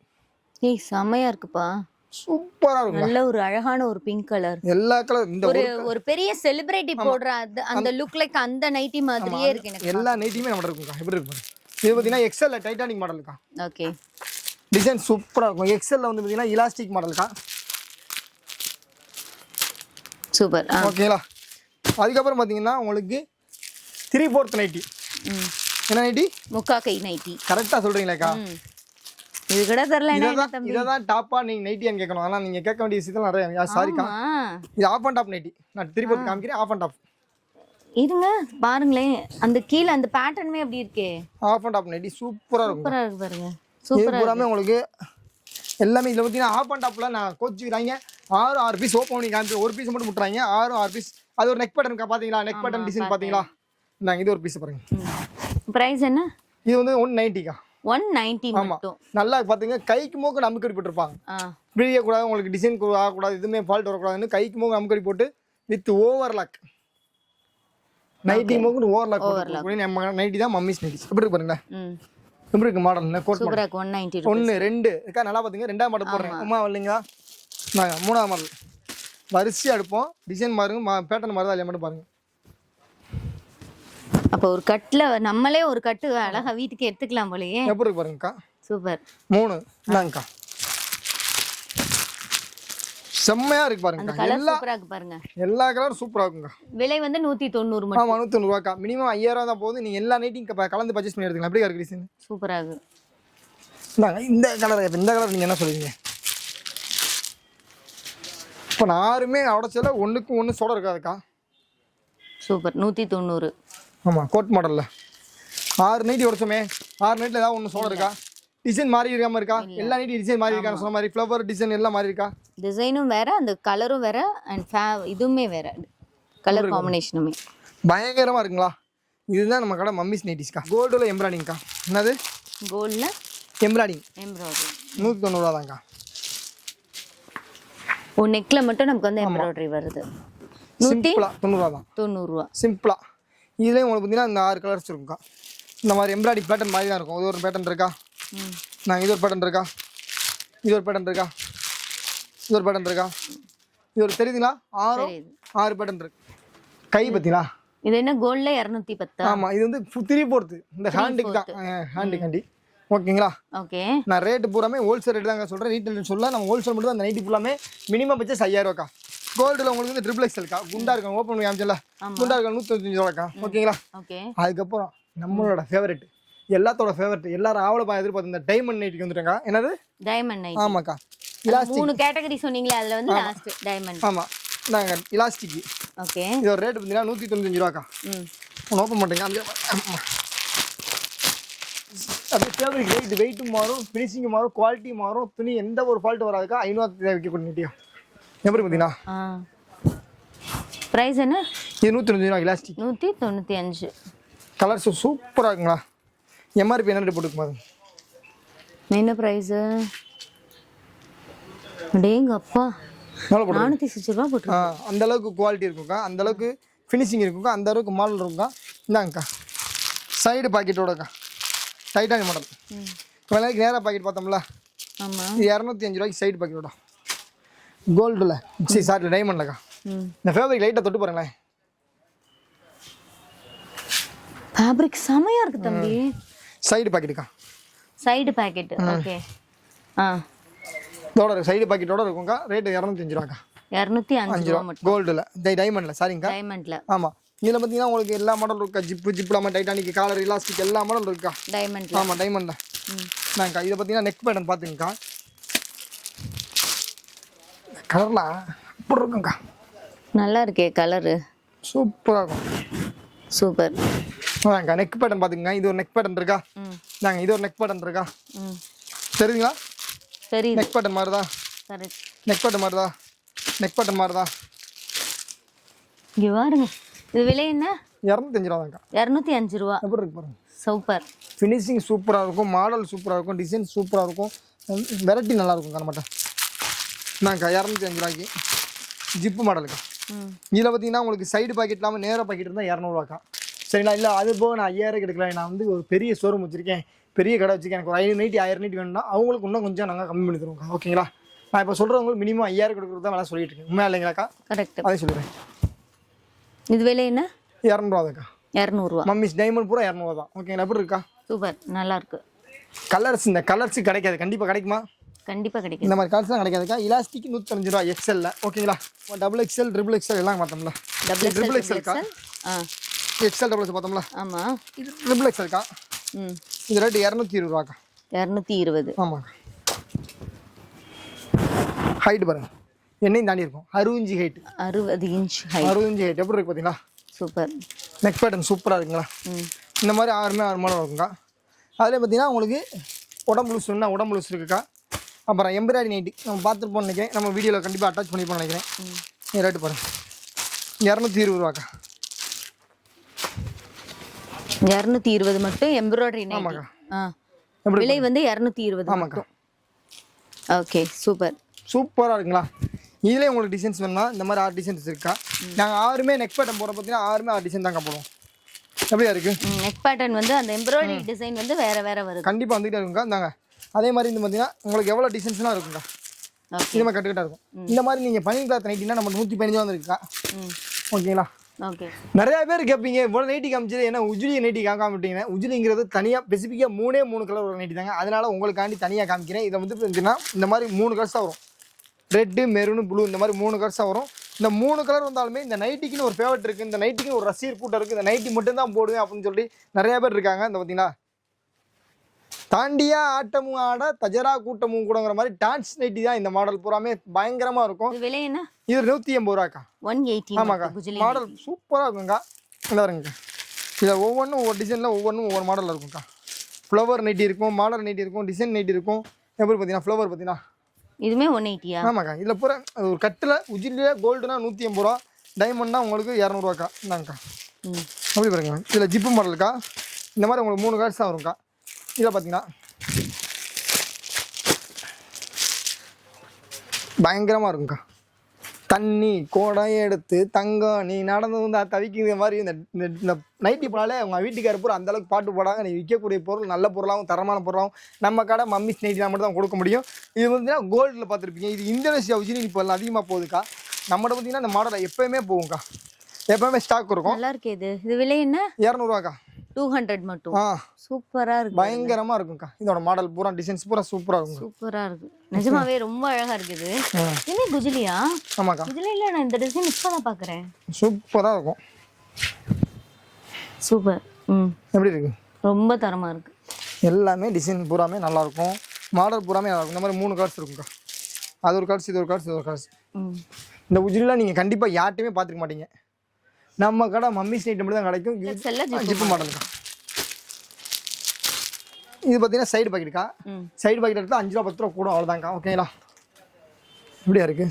ஏய் செம்மையாக இருக்குப்பா. சூப்பராக இருக்கும் நல்ல ஒரு அழகான ஒரு பிங்க் கலர் எல்லா கலர் இந்த ஒரு ஒரு பெரிய செலிபிரிட்டி போடுற அது அந்த லுக் லைக் அந்த நைட்டி மாதிரியே இருக்கு எனக்கு எல்லா நைட்டியுமே நம்மகிட்ட இருக்கும்க்கா. எப்படி இருக்கு பாருங்க இது பார்த்தீங்கன்னா எக்ஸல்ல டைட்டானிக் மாடல் இருக்கா ஓகே டிசைன் சூப்பராக இருக்கும் எக்ஸலில் வந்து பார்த்தீங்கன்னா இலாஸ்டிக் மாடல்க்கா சூப்பர் ஓகேங்களா அதுக்கப்புறம் பார்த்தீங்கன்னா உங்களுக்கு த்ரீ ஃபோர்த் நைட்டி என்ன நைட்டி முக்கா கை நைட்டி கரெக்டாக சொல்கிறீங்களேக்கா ம். இது கூட தெரில இதை என்ன தான் தம்பி? இதை தான் டாப்பாக நீங்கள் நைட்டியான்னு கேட்கணும் ஆனால் நீங்கள் கேட்க வேண்டிய விஷயத்தில் நிறைய ஆமா. இது ஆஃப் அண்ட் டாப் நைட்டி நான் த்ரீ ஃபோர்த் காமிக்கிறேன் ஆஃப் அண்ட் டாப் இருங்க பாருங்களேன். அந்த கீழே அந்த பேட்டர்னுமே அப்படி இருக்கே? ஆஃப் அண்ட் டாப் நைட்டி சூப்பராக இருக்கும். சூப்பரா இருக்கு பாருங்க. சூப்பரா பூராமே உங்களுக்கு எல்லாமே இதில் பார்த்தீங்கன்னா ஆஃப் அண்ட் டாப்பில் நான் கோச்சிக்கிறாங்க ஆறு ஆறு பீஸ் ஓப்பன் பண்ணி காமிச்சு ஒரு பீஸ் மட்டும் முட்டுறாங்க. ஆறு ஆறு பீஸ் அது ஒரு நெக் பட்டன் பார்த்தீங்களா நெக் பட்டன் டிசைன் பார்த்தீங்களா நாங்கள் இது ஒரு பீஸ் பாருங்க. பிரைஸ் என்ன? இது வந்து ஒன் நைன்ட்டிக்கா ஒன் நைன்டி மட்டும். நல்லா பார்த்தீங்க கைக்கு மூக்கு நமுக்கடி போட்டிருப்பாங்க. பிரியக்கூடாது உங்களுக்கு டிசைன் ஆகக்கூடாது எதுவுமே ஃபால்ட் வரக்கூடாதுன்னு கைக்கு மூக்கு நமுக்கடி போட்டு வித் ஓவர்லாக் நைட்டி மூக்கு ஓவர்லாக் நம்ம நைட்டி தான் மம்மிஸ் நைட்டி எப்படி இருக்கு பாருங்களேன். ம். எப்படி இருக்கு மாடல் கோட் சூப்பரா இருக்கு ஒன் நைன்டி ஒன்று ரெண்டு. இருக்கா நல்லா பார்த்தீங்க ரெண்டாவது மாடல் போடுறேன். அம்மா இல்லைங்களா? நாங்கள் மூணாவது மாடல் வரிசையாக எடுப்போம். டிசைன் பாருங்க பேட்டர்ன் மாதிரி தான் இல்லையா மட்டும் பாருங்க. அப்போ ஒரு கட்டுல நம்மளே ஒரு கட்டு அழகா வீட்டுக்கு எடுத்துக்கலாம் போலயே. எப்படி பாருங்கக்கா? சூப்பர். மூணு. இந்தாங்கக்கா. செம்மையா இருக்கு கலர் எல்லா பாருங்க. எல்லா கலரும் சூப்பரா இருக்குங்க விலை வந்து நூத்தி தொண்ணூறு ஆமா நூற்றி ரூபாக்கா. மினிமம் ஐயாயிரம் தான் போகுது நீங்க எல்லா நைட்டையும் கலந்து பர்ச்சேஸ் பண்ணி எடுத்துக்கலாம் எப்படி இருக்கு டிசைன் சூப்பரா இருக்கு. இந்தாங்க இந்த கலர் இந்த கலர் நீங்க என்ன சொல்லுவீங்க இப்போ நாருமே உடச்சல ஒண்ணுக்கு ஒன்று சொட இருக்காதுக்கா. சூப்பர். நூத்தி தொண்ணூறு. ஆமாம் கோட் மாடலில் ஆறு நைட்டி உடச்சோமே ஆறு நைட்டில் ஏதாவது ஒன்று சோழ இருக்கா? டிசைன் மாறி இருக்காம இருக்கா? எல்லா நைட்டி டிசைன் மாறி இருக்கான்னு சொன்ன மாதிரி ஃப்ளவர் டிசைன் எல்லாம் மாறி இருக்கா? டிசைனும் வேற அந்த கலரும் வேற அண்ட் ஃபே இதுவுமே வேற. கலர் காம்பினேஷனுமே பயங்கரமாக இருக்குங்களா? இதுதான் நம்ம கடை மம்மிஸ் நைட்டிஸ்க்கா கோல்டில் எம்ப்ராய்டிங்க்கா என்னது? கோல்டில் எம்ப்ராய்டிங் எம்ப்ராய்டரி நூற்றி தொண்ணூறுவா ஒரு நெக்ல மட்டும் நமக்கு வந்து எம்ப்ராய்டரி வருது. நூற்றி தொண்ணூறுவா தான் தொண்ணூறுரூவா சிம்பிளாக இதுலேயும் உங்களுக்கு பார்த்தீங்கன்னா இந்த ஆறு கலர்ஸ் இருக்கும்க்கா. இந்த மாதிரி எம்ப்ராய்டிங் பேட்டர்ன் மாதிரி தான் இருக்கும். இது ஒரு பேட்டர்ன் இருக்கா? நாங்கள் இது ஒரு பேட்டர்ன் இருக்கா? இது ஒரு பேட்டர்ன் இருக்கா? இது ஒரு பேட்டர்ன் இருக்கா? இது ஒரு தெரியுதுங்களா? ஆறு ஆறு பேட்டர்ன் இருக்கு. கை பார்த்தீங்களா இது என்ன கோல்டில் இரநூத்தி பத்தா ஆமாம் இது வந்து திரி போடுது இந்த ஹேண்டுக்கு தான். ஹேண்டுக்காண்டி ஓகேங்களா ஓகே. நான் ரேட்டு பூராமே ஹோல்சேல் ரேட்டு தாங்க சொல்கிறேன் ரீட்டைல் சொல்ல நம்ம ஹோல்சேல் மட்டும் தான் அந்த நைட்டி ஃபுல்லாமே மினிமம் பட்சம் ஐயாயிரம் ரூபாக்கா கோல்டில் உங்களுக்கு வந்து ட்ரிபிள் எக்ஸ்எல்க்கா குண்டா இருக்கும் ஓப்பன் பண்ணி காமிச்சல குண்டா இருக்கும் நூற்றி ரூபாக்கா? ஓகேங்களா? ஓகே. அதுக்கப்புறம் நம்மளோட ஃபேவரட் எல்லாத்தோட ஃபேவரட் எல்லாரும் ஆவலப்பா எதிர்பார்த்து இந்த டைமண்ட் நைட்டிக்கு வந்துட்டேங்க என்னது? டைமண்ட் நைட் ஆமாக்கா. இலாஸ்டிக் மூணு கேட்டகரி சொன்னீங்களே அதுல வந்து லாஸ்ட் டைமண்ட் ஆமாம் நாங்கள் இலாஸ்டிக்கு ஓகே. இது ஒரு ரேட் பார்த்தீங்கன்னா நூற்றி தொண்ணூத்தஞ்சு ரூபாக்கா. ம். ஓப்பன் பண்ணுறீங்க அந்த அப்படியே ஃபேப்ரிக் வெயிட் வெயிட்டும் மாறும் ஃபினிஷிங்கும் மாறும் குவாலிட்டி மாறும். துணி எந்த ஒரு ஃபால்ட் வராதுக்கா? ஐநூறு வைக்கக்கூடிய நீட்டியா எப்படி பார்த்தீங்கன்னா ப்ரைஸ் என்ன? இது நூற்றி தொண்ணூறு ரூபா இலாஸ்டிக் நூற்றி தொண்ணூற்றி அஞ்சு. கலர்ஸ் சூப்பராக இருக்குங்களா? எம்ஆர்பி என்ன ரேட் போட்டுக்கும் பாருங்க என்ன ப்ரைஸு அடேங்க அப்பா. நானூற்றி சிக்ஸ்டி ரூபா போட்டு அந்த அளவுக்கு குவாலிட்டி இருக்கும்க்கா. அந்த அளவுக்கு ஃபினிஷிங் இருக்கும்க்கா. அந்த அளவுக்கு மாடல் இருக்கும்க்கா. இந்தாங்கக்கா. சைடு பாக்கெட்டோடக்கா டைட்டானி மாடல் ம். விலைக்கு நேராக பாக்கெட் பார்த்தோம்ல. ஆமாம் இரநூத்தி அஞ்சு ரூபாய்க்கு சைடு பாக்கெட்டோட கோல்டில். சரி சாரி டைமண்ட்லக்கா இந்த ஃபேப்ரிக் லைட்டை தொட்டு பாருங்களேன் ஃபேப்ரிக் செமையா இருக்கு தம்பி. சைடு பாக்கெட்டுக்கா சைடு பாக்கெட் ஓகே ஆ. இதோட சைடு பாக்கெட்டோட இருக்கும்க்கா. ரேட்டு இரநூத்தி அஞ்சு ரூபாக்கா இரநூத்தி அஞ்சு ரூபா. மட்டும். கோல்டில் டைமண்டில் சாரிங்கக்கா டைமண்ட்ல ஆமாம் இதில் பார்த்தீங்கன்னா உங்களுக்கு எல்லா மாடலும் இருக்கா? ஜிப்பு ஜிப் இல்லாமல் டைட்டானிக் காலர் இலாஸ்டிக் எல்லா மாடலும் இருக்கா? டைமண்ட்ல ஆமாம் டைமண்டில் நாங்கக்கா இதை பார்த்தீங்கன்னா நெக் பேட்டன் பார்த்துங்கக்கா கலர்லாம் அப்படி இருக்கும்க்கா நல்லா இருக்கே கலரு. சூப்பராக இருக்கும் சூப்பர் அதாங்க்கா நெக் பேட்டன் பார்த்துங்க இது ஒரு நெக் பேட்டன் இருக்கா? நாங்கள் இது ஒரு நெக் பேட்டன் இருக்கா? ம். தெரியுதுங்களா தெரியுது. நெக் பேட்டன் மாதிரிதா கரெக்ட். நெக் பேட்டன் மாதிரிதா நெக் பேட்டன் மாதிரிதா இங்கே பாருங்க. இது விலை என்ன? இரநூத்தஞ்சு ரூபா தான்க்கா இரநூத்தி அஞ்சு ரூபா. எப்படி இருக்கு பாருங்க. சூப்பர். ஃபினிஷிங் சூப்பராக இருக்கும். மாடல் சூப்பராக இருக்கும். டிசைன் சூப்பராக இருக்கும். வெரைட்டி நல்லா இருக்கும் நம்மகிட்ட நாங்கக்கா இரநூத்தி அஞ்சு ரூபாய்க்கு ஜிப்பு மாடலுக்கா இதில் பார்த்தீங்கன்னா உங்களுக்கு சைடு பாக்கெட் இல்லாமல் நேராக பாக்கெட் இருந்தால் இரநூறுவாக்கா. சரிங்களா? இல்லை அது போக நான் ஐயாயிரம் எடுக்கல. நான் வந்து ஒரு பெரிய ஷோரூம் வச்சிருக்கேன். பெரிய கடை வச்சிருக்கேன். எனக்கு ஒரு ஐநூறு நைட்டி ஆயிரம் நைட்டி வேணும்னா அவங்களுக்கு இன்னும் கொஞ்சம் நாங்கள் கம்மி பண்ணி தருவோம் ஓகேங்களா? நான் இப்போ சொல்கிறவங்களுக்கு மினிமம் ஐயாயிரம் கொடுக்குறது தான் வேலை சொல்லிட்டு இருக்கேன். உண்மையா இல்லைங்களாக்கா? கரெக்ட் அதே சொல்லிடுறேன். இது விலை என்ன? இரநூறுவாதாக்கா. இரநூறுவா. மம்மிஸ் டைமண்ட் பூரா இரநூறுவா தான் ஓகேங்களா? எப்படி இருக்கா? சூப்பர். நல்லா இருக்கு. கலர்ஸ் இந்த கலர்ஸ் கிடைக்காது. கண்டிப்பாக கிடைக்குமா? கண்டிப்பா கிடைக்கும். இந்த மாதிரி கலர்ஸ்லாம் கிடைக்காதுக்கா. இலாஸ்டிக் நூற்றஞ்சு ரூபா எக்ஸ்எல்ல ஓகேங்களா டபுள் எக்ஸ்எல் ட்ரிபிள் எக்ஸ்எல் எல்லாம் பார்த்தோம்ல. டபுள் ட்ரிபிள் எக்ஸ்எல் எக்ஸ்எல்க்கா ஆ எக்ஸ்எல் டபுள் எக்ஸ்எல் பார்த்தோம்ல. ஆமா. இது ட்ரிபிள் எக்ஸ்எல்க்கா ம். இது ரேட்டு இரநூத்தி இருபது ரூபாக்கா? இரநூத்தி இருபது. ஆமாக்கா. ஹைட் பாருங்க. என்னையும் தாண்டி இருக்கும். அறுபஞ்சு ஹைட் அறுபது இன்ச் ஹைட் அறுபஞ்சு ஹைட் எப்படி இருக்கு பார்த்தீங்களா? சூப்பர் நெக் பேட்டர்ன் சூப்பராக இருக்குங்களா? ம். இந்த மாதிரி ஆறுமே ஆறு மாடல் இருக்குங்க அதில் பார்த்தீங்கன்னா உங்களுக்கு உடம்பு லூஸ் வேணும்னா உடம்பு லூஸ் இருக்குக்கா. அப்புறம் எம்ப்ராய்டி நைட்டி நம்ம பார்த்துருப்போம் நினைக்கிறேன். நம்ம வீடியோவில் கண்டிப்பாக அட்டாச் பண்ணிப்போம் நினைக்கிறேன். நீ ரேட்டு பாருங்க இரநூத்தி இருபது ரூபாக்கா. இரநூத்தி இருபது மட்டும் எம்ப்ராய்டரி ஆமாக்கா. விலை வந்து இரநூத்தி இருபது ஆமாக்கா. ஓகே சூப்பர் சூப்பராக இருக்குங்களா? இதுலேயே உங்களுக்கு டிசைன்ஸ் வேணும்னா இந்த மாதிரி ஆறு டிசைன்ஸ் இருக்கா? நாங்கள் ஆறுமே நெக் பேட்டன் போட பார்த்தீங்கன்னா ஆறுமே ஆறு டிசைன் தாங்க போடுவோம். எப்படியா இருக்குது நெக் பேட்டர்ன் வந்து அந்த எம்ப்ராய்டரி டிசைன் வந்து வேற வேற வருது. கண்டிப்பாக வந்துகிட்டே இருக்குங்க இந்தாங்க. அதே மாதிரி இந்த பார்த்தீங்கன்னா உங்களுக்கு எவ்வளோ டிசைன்ஸ்லாம் இருக்குங்க இது மாதிரி கட்டுக்கிட்டா இருக்கும். இந்த மாதிரி நீங்கள் பனி கிளாத் நைட்டினா நம்ம நூற்றி பதினஞ்சு வந்துருக்கா? ஓகேங்களா? ஓகே நிறைய பேர் கேட்பீங்க இவ்வளோ நைட்டி காமிச்சது என்ன உஜ்லி நைட்டி விட்டீங்க. உஜ்லிங்கிறது தனியாக ஸ்பெசிஃபிக்காக மூணே மூணு கலர் ஒரு நைட்டி தாங்க. அதனால உங்களுக்காண்டி தனியாக காமிக்கிறேன். இதை வந்து பார்த்தீங்கன்னா இந்த மாதிரி மூணு கலர்ஸ் தான் வரும். ரெட்டு மெரூனு ப்ளூ இந்த மாதிரி மூணு கலர்ஸ் தான் வரும். இந்த மூணு கலர் வந்தாலுமே இந்த நைட்டிக்குன்னு ஒரு ஃபேவரட் இருக்குது இந்த நைட்டிக்கு ஒரு ரசிகர் கூட்டம் இருக்குது இந்த நைட்டி மட்டும் தான் போடுவேன் அப்படின்னு சொல்லி நிறைய பேர் இருக்காங்க. இந்த பார்த்தீங்களா தாண்டியா ஆட்டமும் ஆட தஜரா கூட்டமும் கூடங்கிற மாதிரி டான்ஸ் நைட்டி தான் இந்த மாடல் பூராமே பயங்கரமாக இருக்கும். விலை என்ன? இது நூற்றி எண்பது ரூபாக்கா. ஒன் எயிட்டி ஆமாக்கா. மாடல் சூப்பராக இருக்குங்கக்கா நல்லா இருக்குங்க. இதில் ஒவ்வொன்றும் ஒவ்வொரு டிசைனில் ஒவ்வொன்றும் ஒவ்வொரு மாடலில் இருக்கும்க்கா ஃப்ளவர் நைட்டி இருக்கும் மாடல் நைட்டி இருக்கும் டிசைன் நைட்டி இருக்கும். எப்படி பார்த்தீங்கன்னா ஃப்ளவர் பார்த்தீங்கன்னா. இதுமே ஒன் எயிட்டியா? ஆமாக்கா. இதில் பூரா அது ஒரு கட்டில் உஜிலே கோல்டுனா நூற்றி எண்பது ரூபா டைமண்ட்னா உங்களுக்கு இரநூறுவாக்கா இந்தாங்கக்கா. ம். அப்படி பாருங்க. இதில் ஜிப்பு மாடலுக்கா. இந்த மாதிரி உங்களுக்கு மூணு கார்ட்ஸ் தான் வரும்க்கா. இதில் பார்த்தீங்கன்னா பயங்கரமாக இருக்கும்க்கா தண்ணி குடம் எடுத்து தங்கம் நீ நடந்து வந்து தவிக்கிற மாதிரி இந்த இந்த- நைட்டி போனாலே அவங்க வீட்டுக்கார பூரா அந்த அளவுக்கு பாட்டு போடாங்க நீ விற்கக்கூடிய பொருள் நல்ல பொருளாகவும் தரமான பொருளாகவும் நம்ம கடை மம்மிஸ் நைட்டி மட்டும் தான் கொடுக்க முடியும். இது வந்து கோல்டில் பார்த்துருப்பீங்க. இது இந்தோனேஷியா உஜினி இப்போ அதிகமாக போகுதுக்கா. நம்மகிட்ட பார்த்தீங்கன்னா இந்த மாடலை எப்போயுமே போகும்க்கா எப்போயுமே ஸ்டாக் இருக்கும். நல்லா இருக்கே இது. இது விலை என்ன? இரநூறுவாக்கா. டூ ஹண்ட்ரட் மட்டும். ஆ சூப்பரா இருக்கு பயங்கரமா இருக்கும்க்கா. இதோட மாடல் பூரா டிசைன்ஸ் பூரா சூப்பரா இருக்கும் சூப்பரா இருக்கு. நிஜமாவே ரொம்ப அழகா இருக்குது. என்ன குஜிலியா? ஆமாக்கா. குஜிலியில நான் இந்த டிசைன் இப்பதான் பாக்குறேன். சூப்பரா இருக்கும். சூப்பர். ம். எப்படி இருக்கு? ரொம்ப தரமா இருக்கு. எல்லாமே டிசைன் பூராமே நல்லா இருக்கும். மாடல் பூராமே நல்லா இருக்கும். இந்த மாதிரி மூணு கலர்ஸ் இருக்கும்க்கா. அது ஒரு கலர்ஸ் இது ஒரு கலர்ஸ் இது ஒரு கலர்ஸ் ம். இந்த உஜிலாம் நீங்கள் கண்டிப்பாக யார்ட்டையுமே பார்த்துக்க மாட்டீங்க. நம்ம கடை மம்மிஸ் நைட்டு மட்டும் தான் கிடைக்கும் ஜிப்பு ஜிப்பு மாடலுக்கா இது பார்த்தீங்கன்னா சைடு பாக்கெட்டுக்கா சைடு பாக்கெட் எடுத்தால் அஞ்சு ரூபா பத்து ரூபா கூட அவ்வளோதாங்க்கா ஓகேங்களா இப்படியா இருக்கு?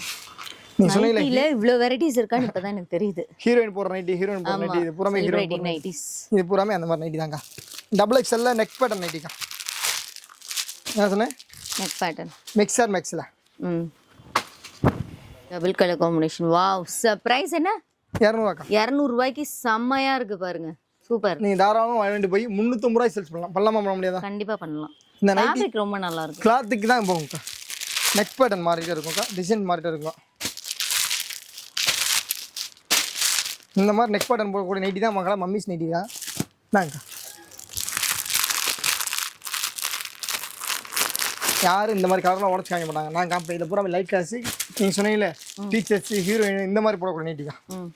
நீங்கள் சொன்னீங்களே இவ்வளவு வெரைட்டிஸ் இருக்கான்னு இப்பதான் எனக்கு தெரியுது. ஹீரோயின் போடுற நைட்டி ஹீரோயின் போடுற நைட்டி இது பூராமே ஹீரோயின் நைட்டிஸ் இது பூராமே அந்த மாதிரி நைட்டி தாங்க டபுள் எக்ஸ்எல்ல நெக் பேட்டர்ன் நைட்டிக்கா என்ன சொன்னேன் நெக் பேட்டர்ன் மிக்சர் மேக்ஸில் ம். Double colour combination wow surprise என்ன? இரநூறுவாக்கா. இரநூறு ரூபாய்க்கு செம்மையா இருக்கு பாருங்க. சூப்பர். நீங்கள் தாராளமாக வாங்கிட்டு போய் முந்நூற்றம்பது ரூபாய் சேல்ஸ் பண்ணலாம். பண்ணலாமா பண்ண முடியாதா? கண்டிப்பா பண்ணலாம். இந்த நைட்டி ஃபேப்ரிக் ரொம்ப நல்லா இருக்கு கிளாத்துக்கு தான் போகும்க்கா நெக் பேட்டர்ன் மாறிட்டே இருக்கும்க்கா. டிசைன் மாறிட்டே இருக்கும். இந்த மாதிரி நெக் பேட்டர்ன் போடக்கூடிய நைட்டி தான் மக்களா மம்மிஸ் நைட்டி தான். தாங்க்கா யாரும் இந்த மாதிரி கலர்லாம் உடச்சு காமிக்க மாட்டாங்க. நான் காமிப்பேன். இதில் பூரா லைட் கிளாஸு நீங்கள் சொன்னீங்களே டீச்சர்ஸ் ஹீரோயின் இந்த மாதிரி போடக்கூடிய நைட்டிக்கா ம்.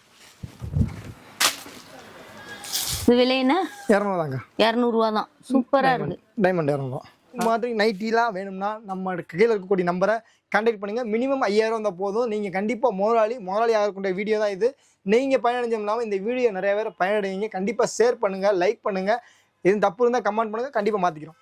இது விலை என்ன? இரநூறுதாங்க இரநூறுவா தான் சூப்பரா இருக்கு. டைமண்ட் இரநூறுவா. இந்த மாதிரி நைட்டிலாம் வேணும்னா நம்ம கீழே இருக்கக்கூடிய நம்பரை கான்டாக்ட் பண்ணுங்கள் மினிமம் ஐயாயிரம் வந்தால் போதும். நீங்கள் கண்டிப்பாக முதலாளி முதலாளி ஆகக்கூடிய வீடியோ தான் இது. நீங்கள் பயனடைஞ்சோம் இல்லாமல் இந்த வீடியோ நிறைய பேர் பயனடைவீங்க கண்டிப்பாக ஷேர் பண்ணுங்கள் லைக் பண்ணுங்கள் எதுவும் தப்பு இருந்தால் கமெண்ட் பண்ணுங்கள் கண்டிப்பாக மாற்றிக்கிறோம்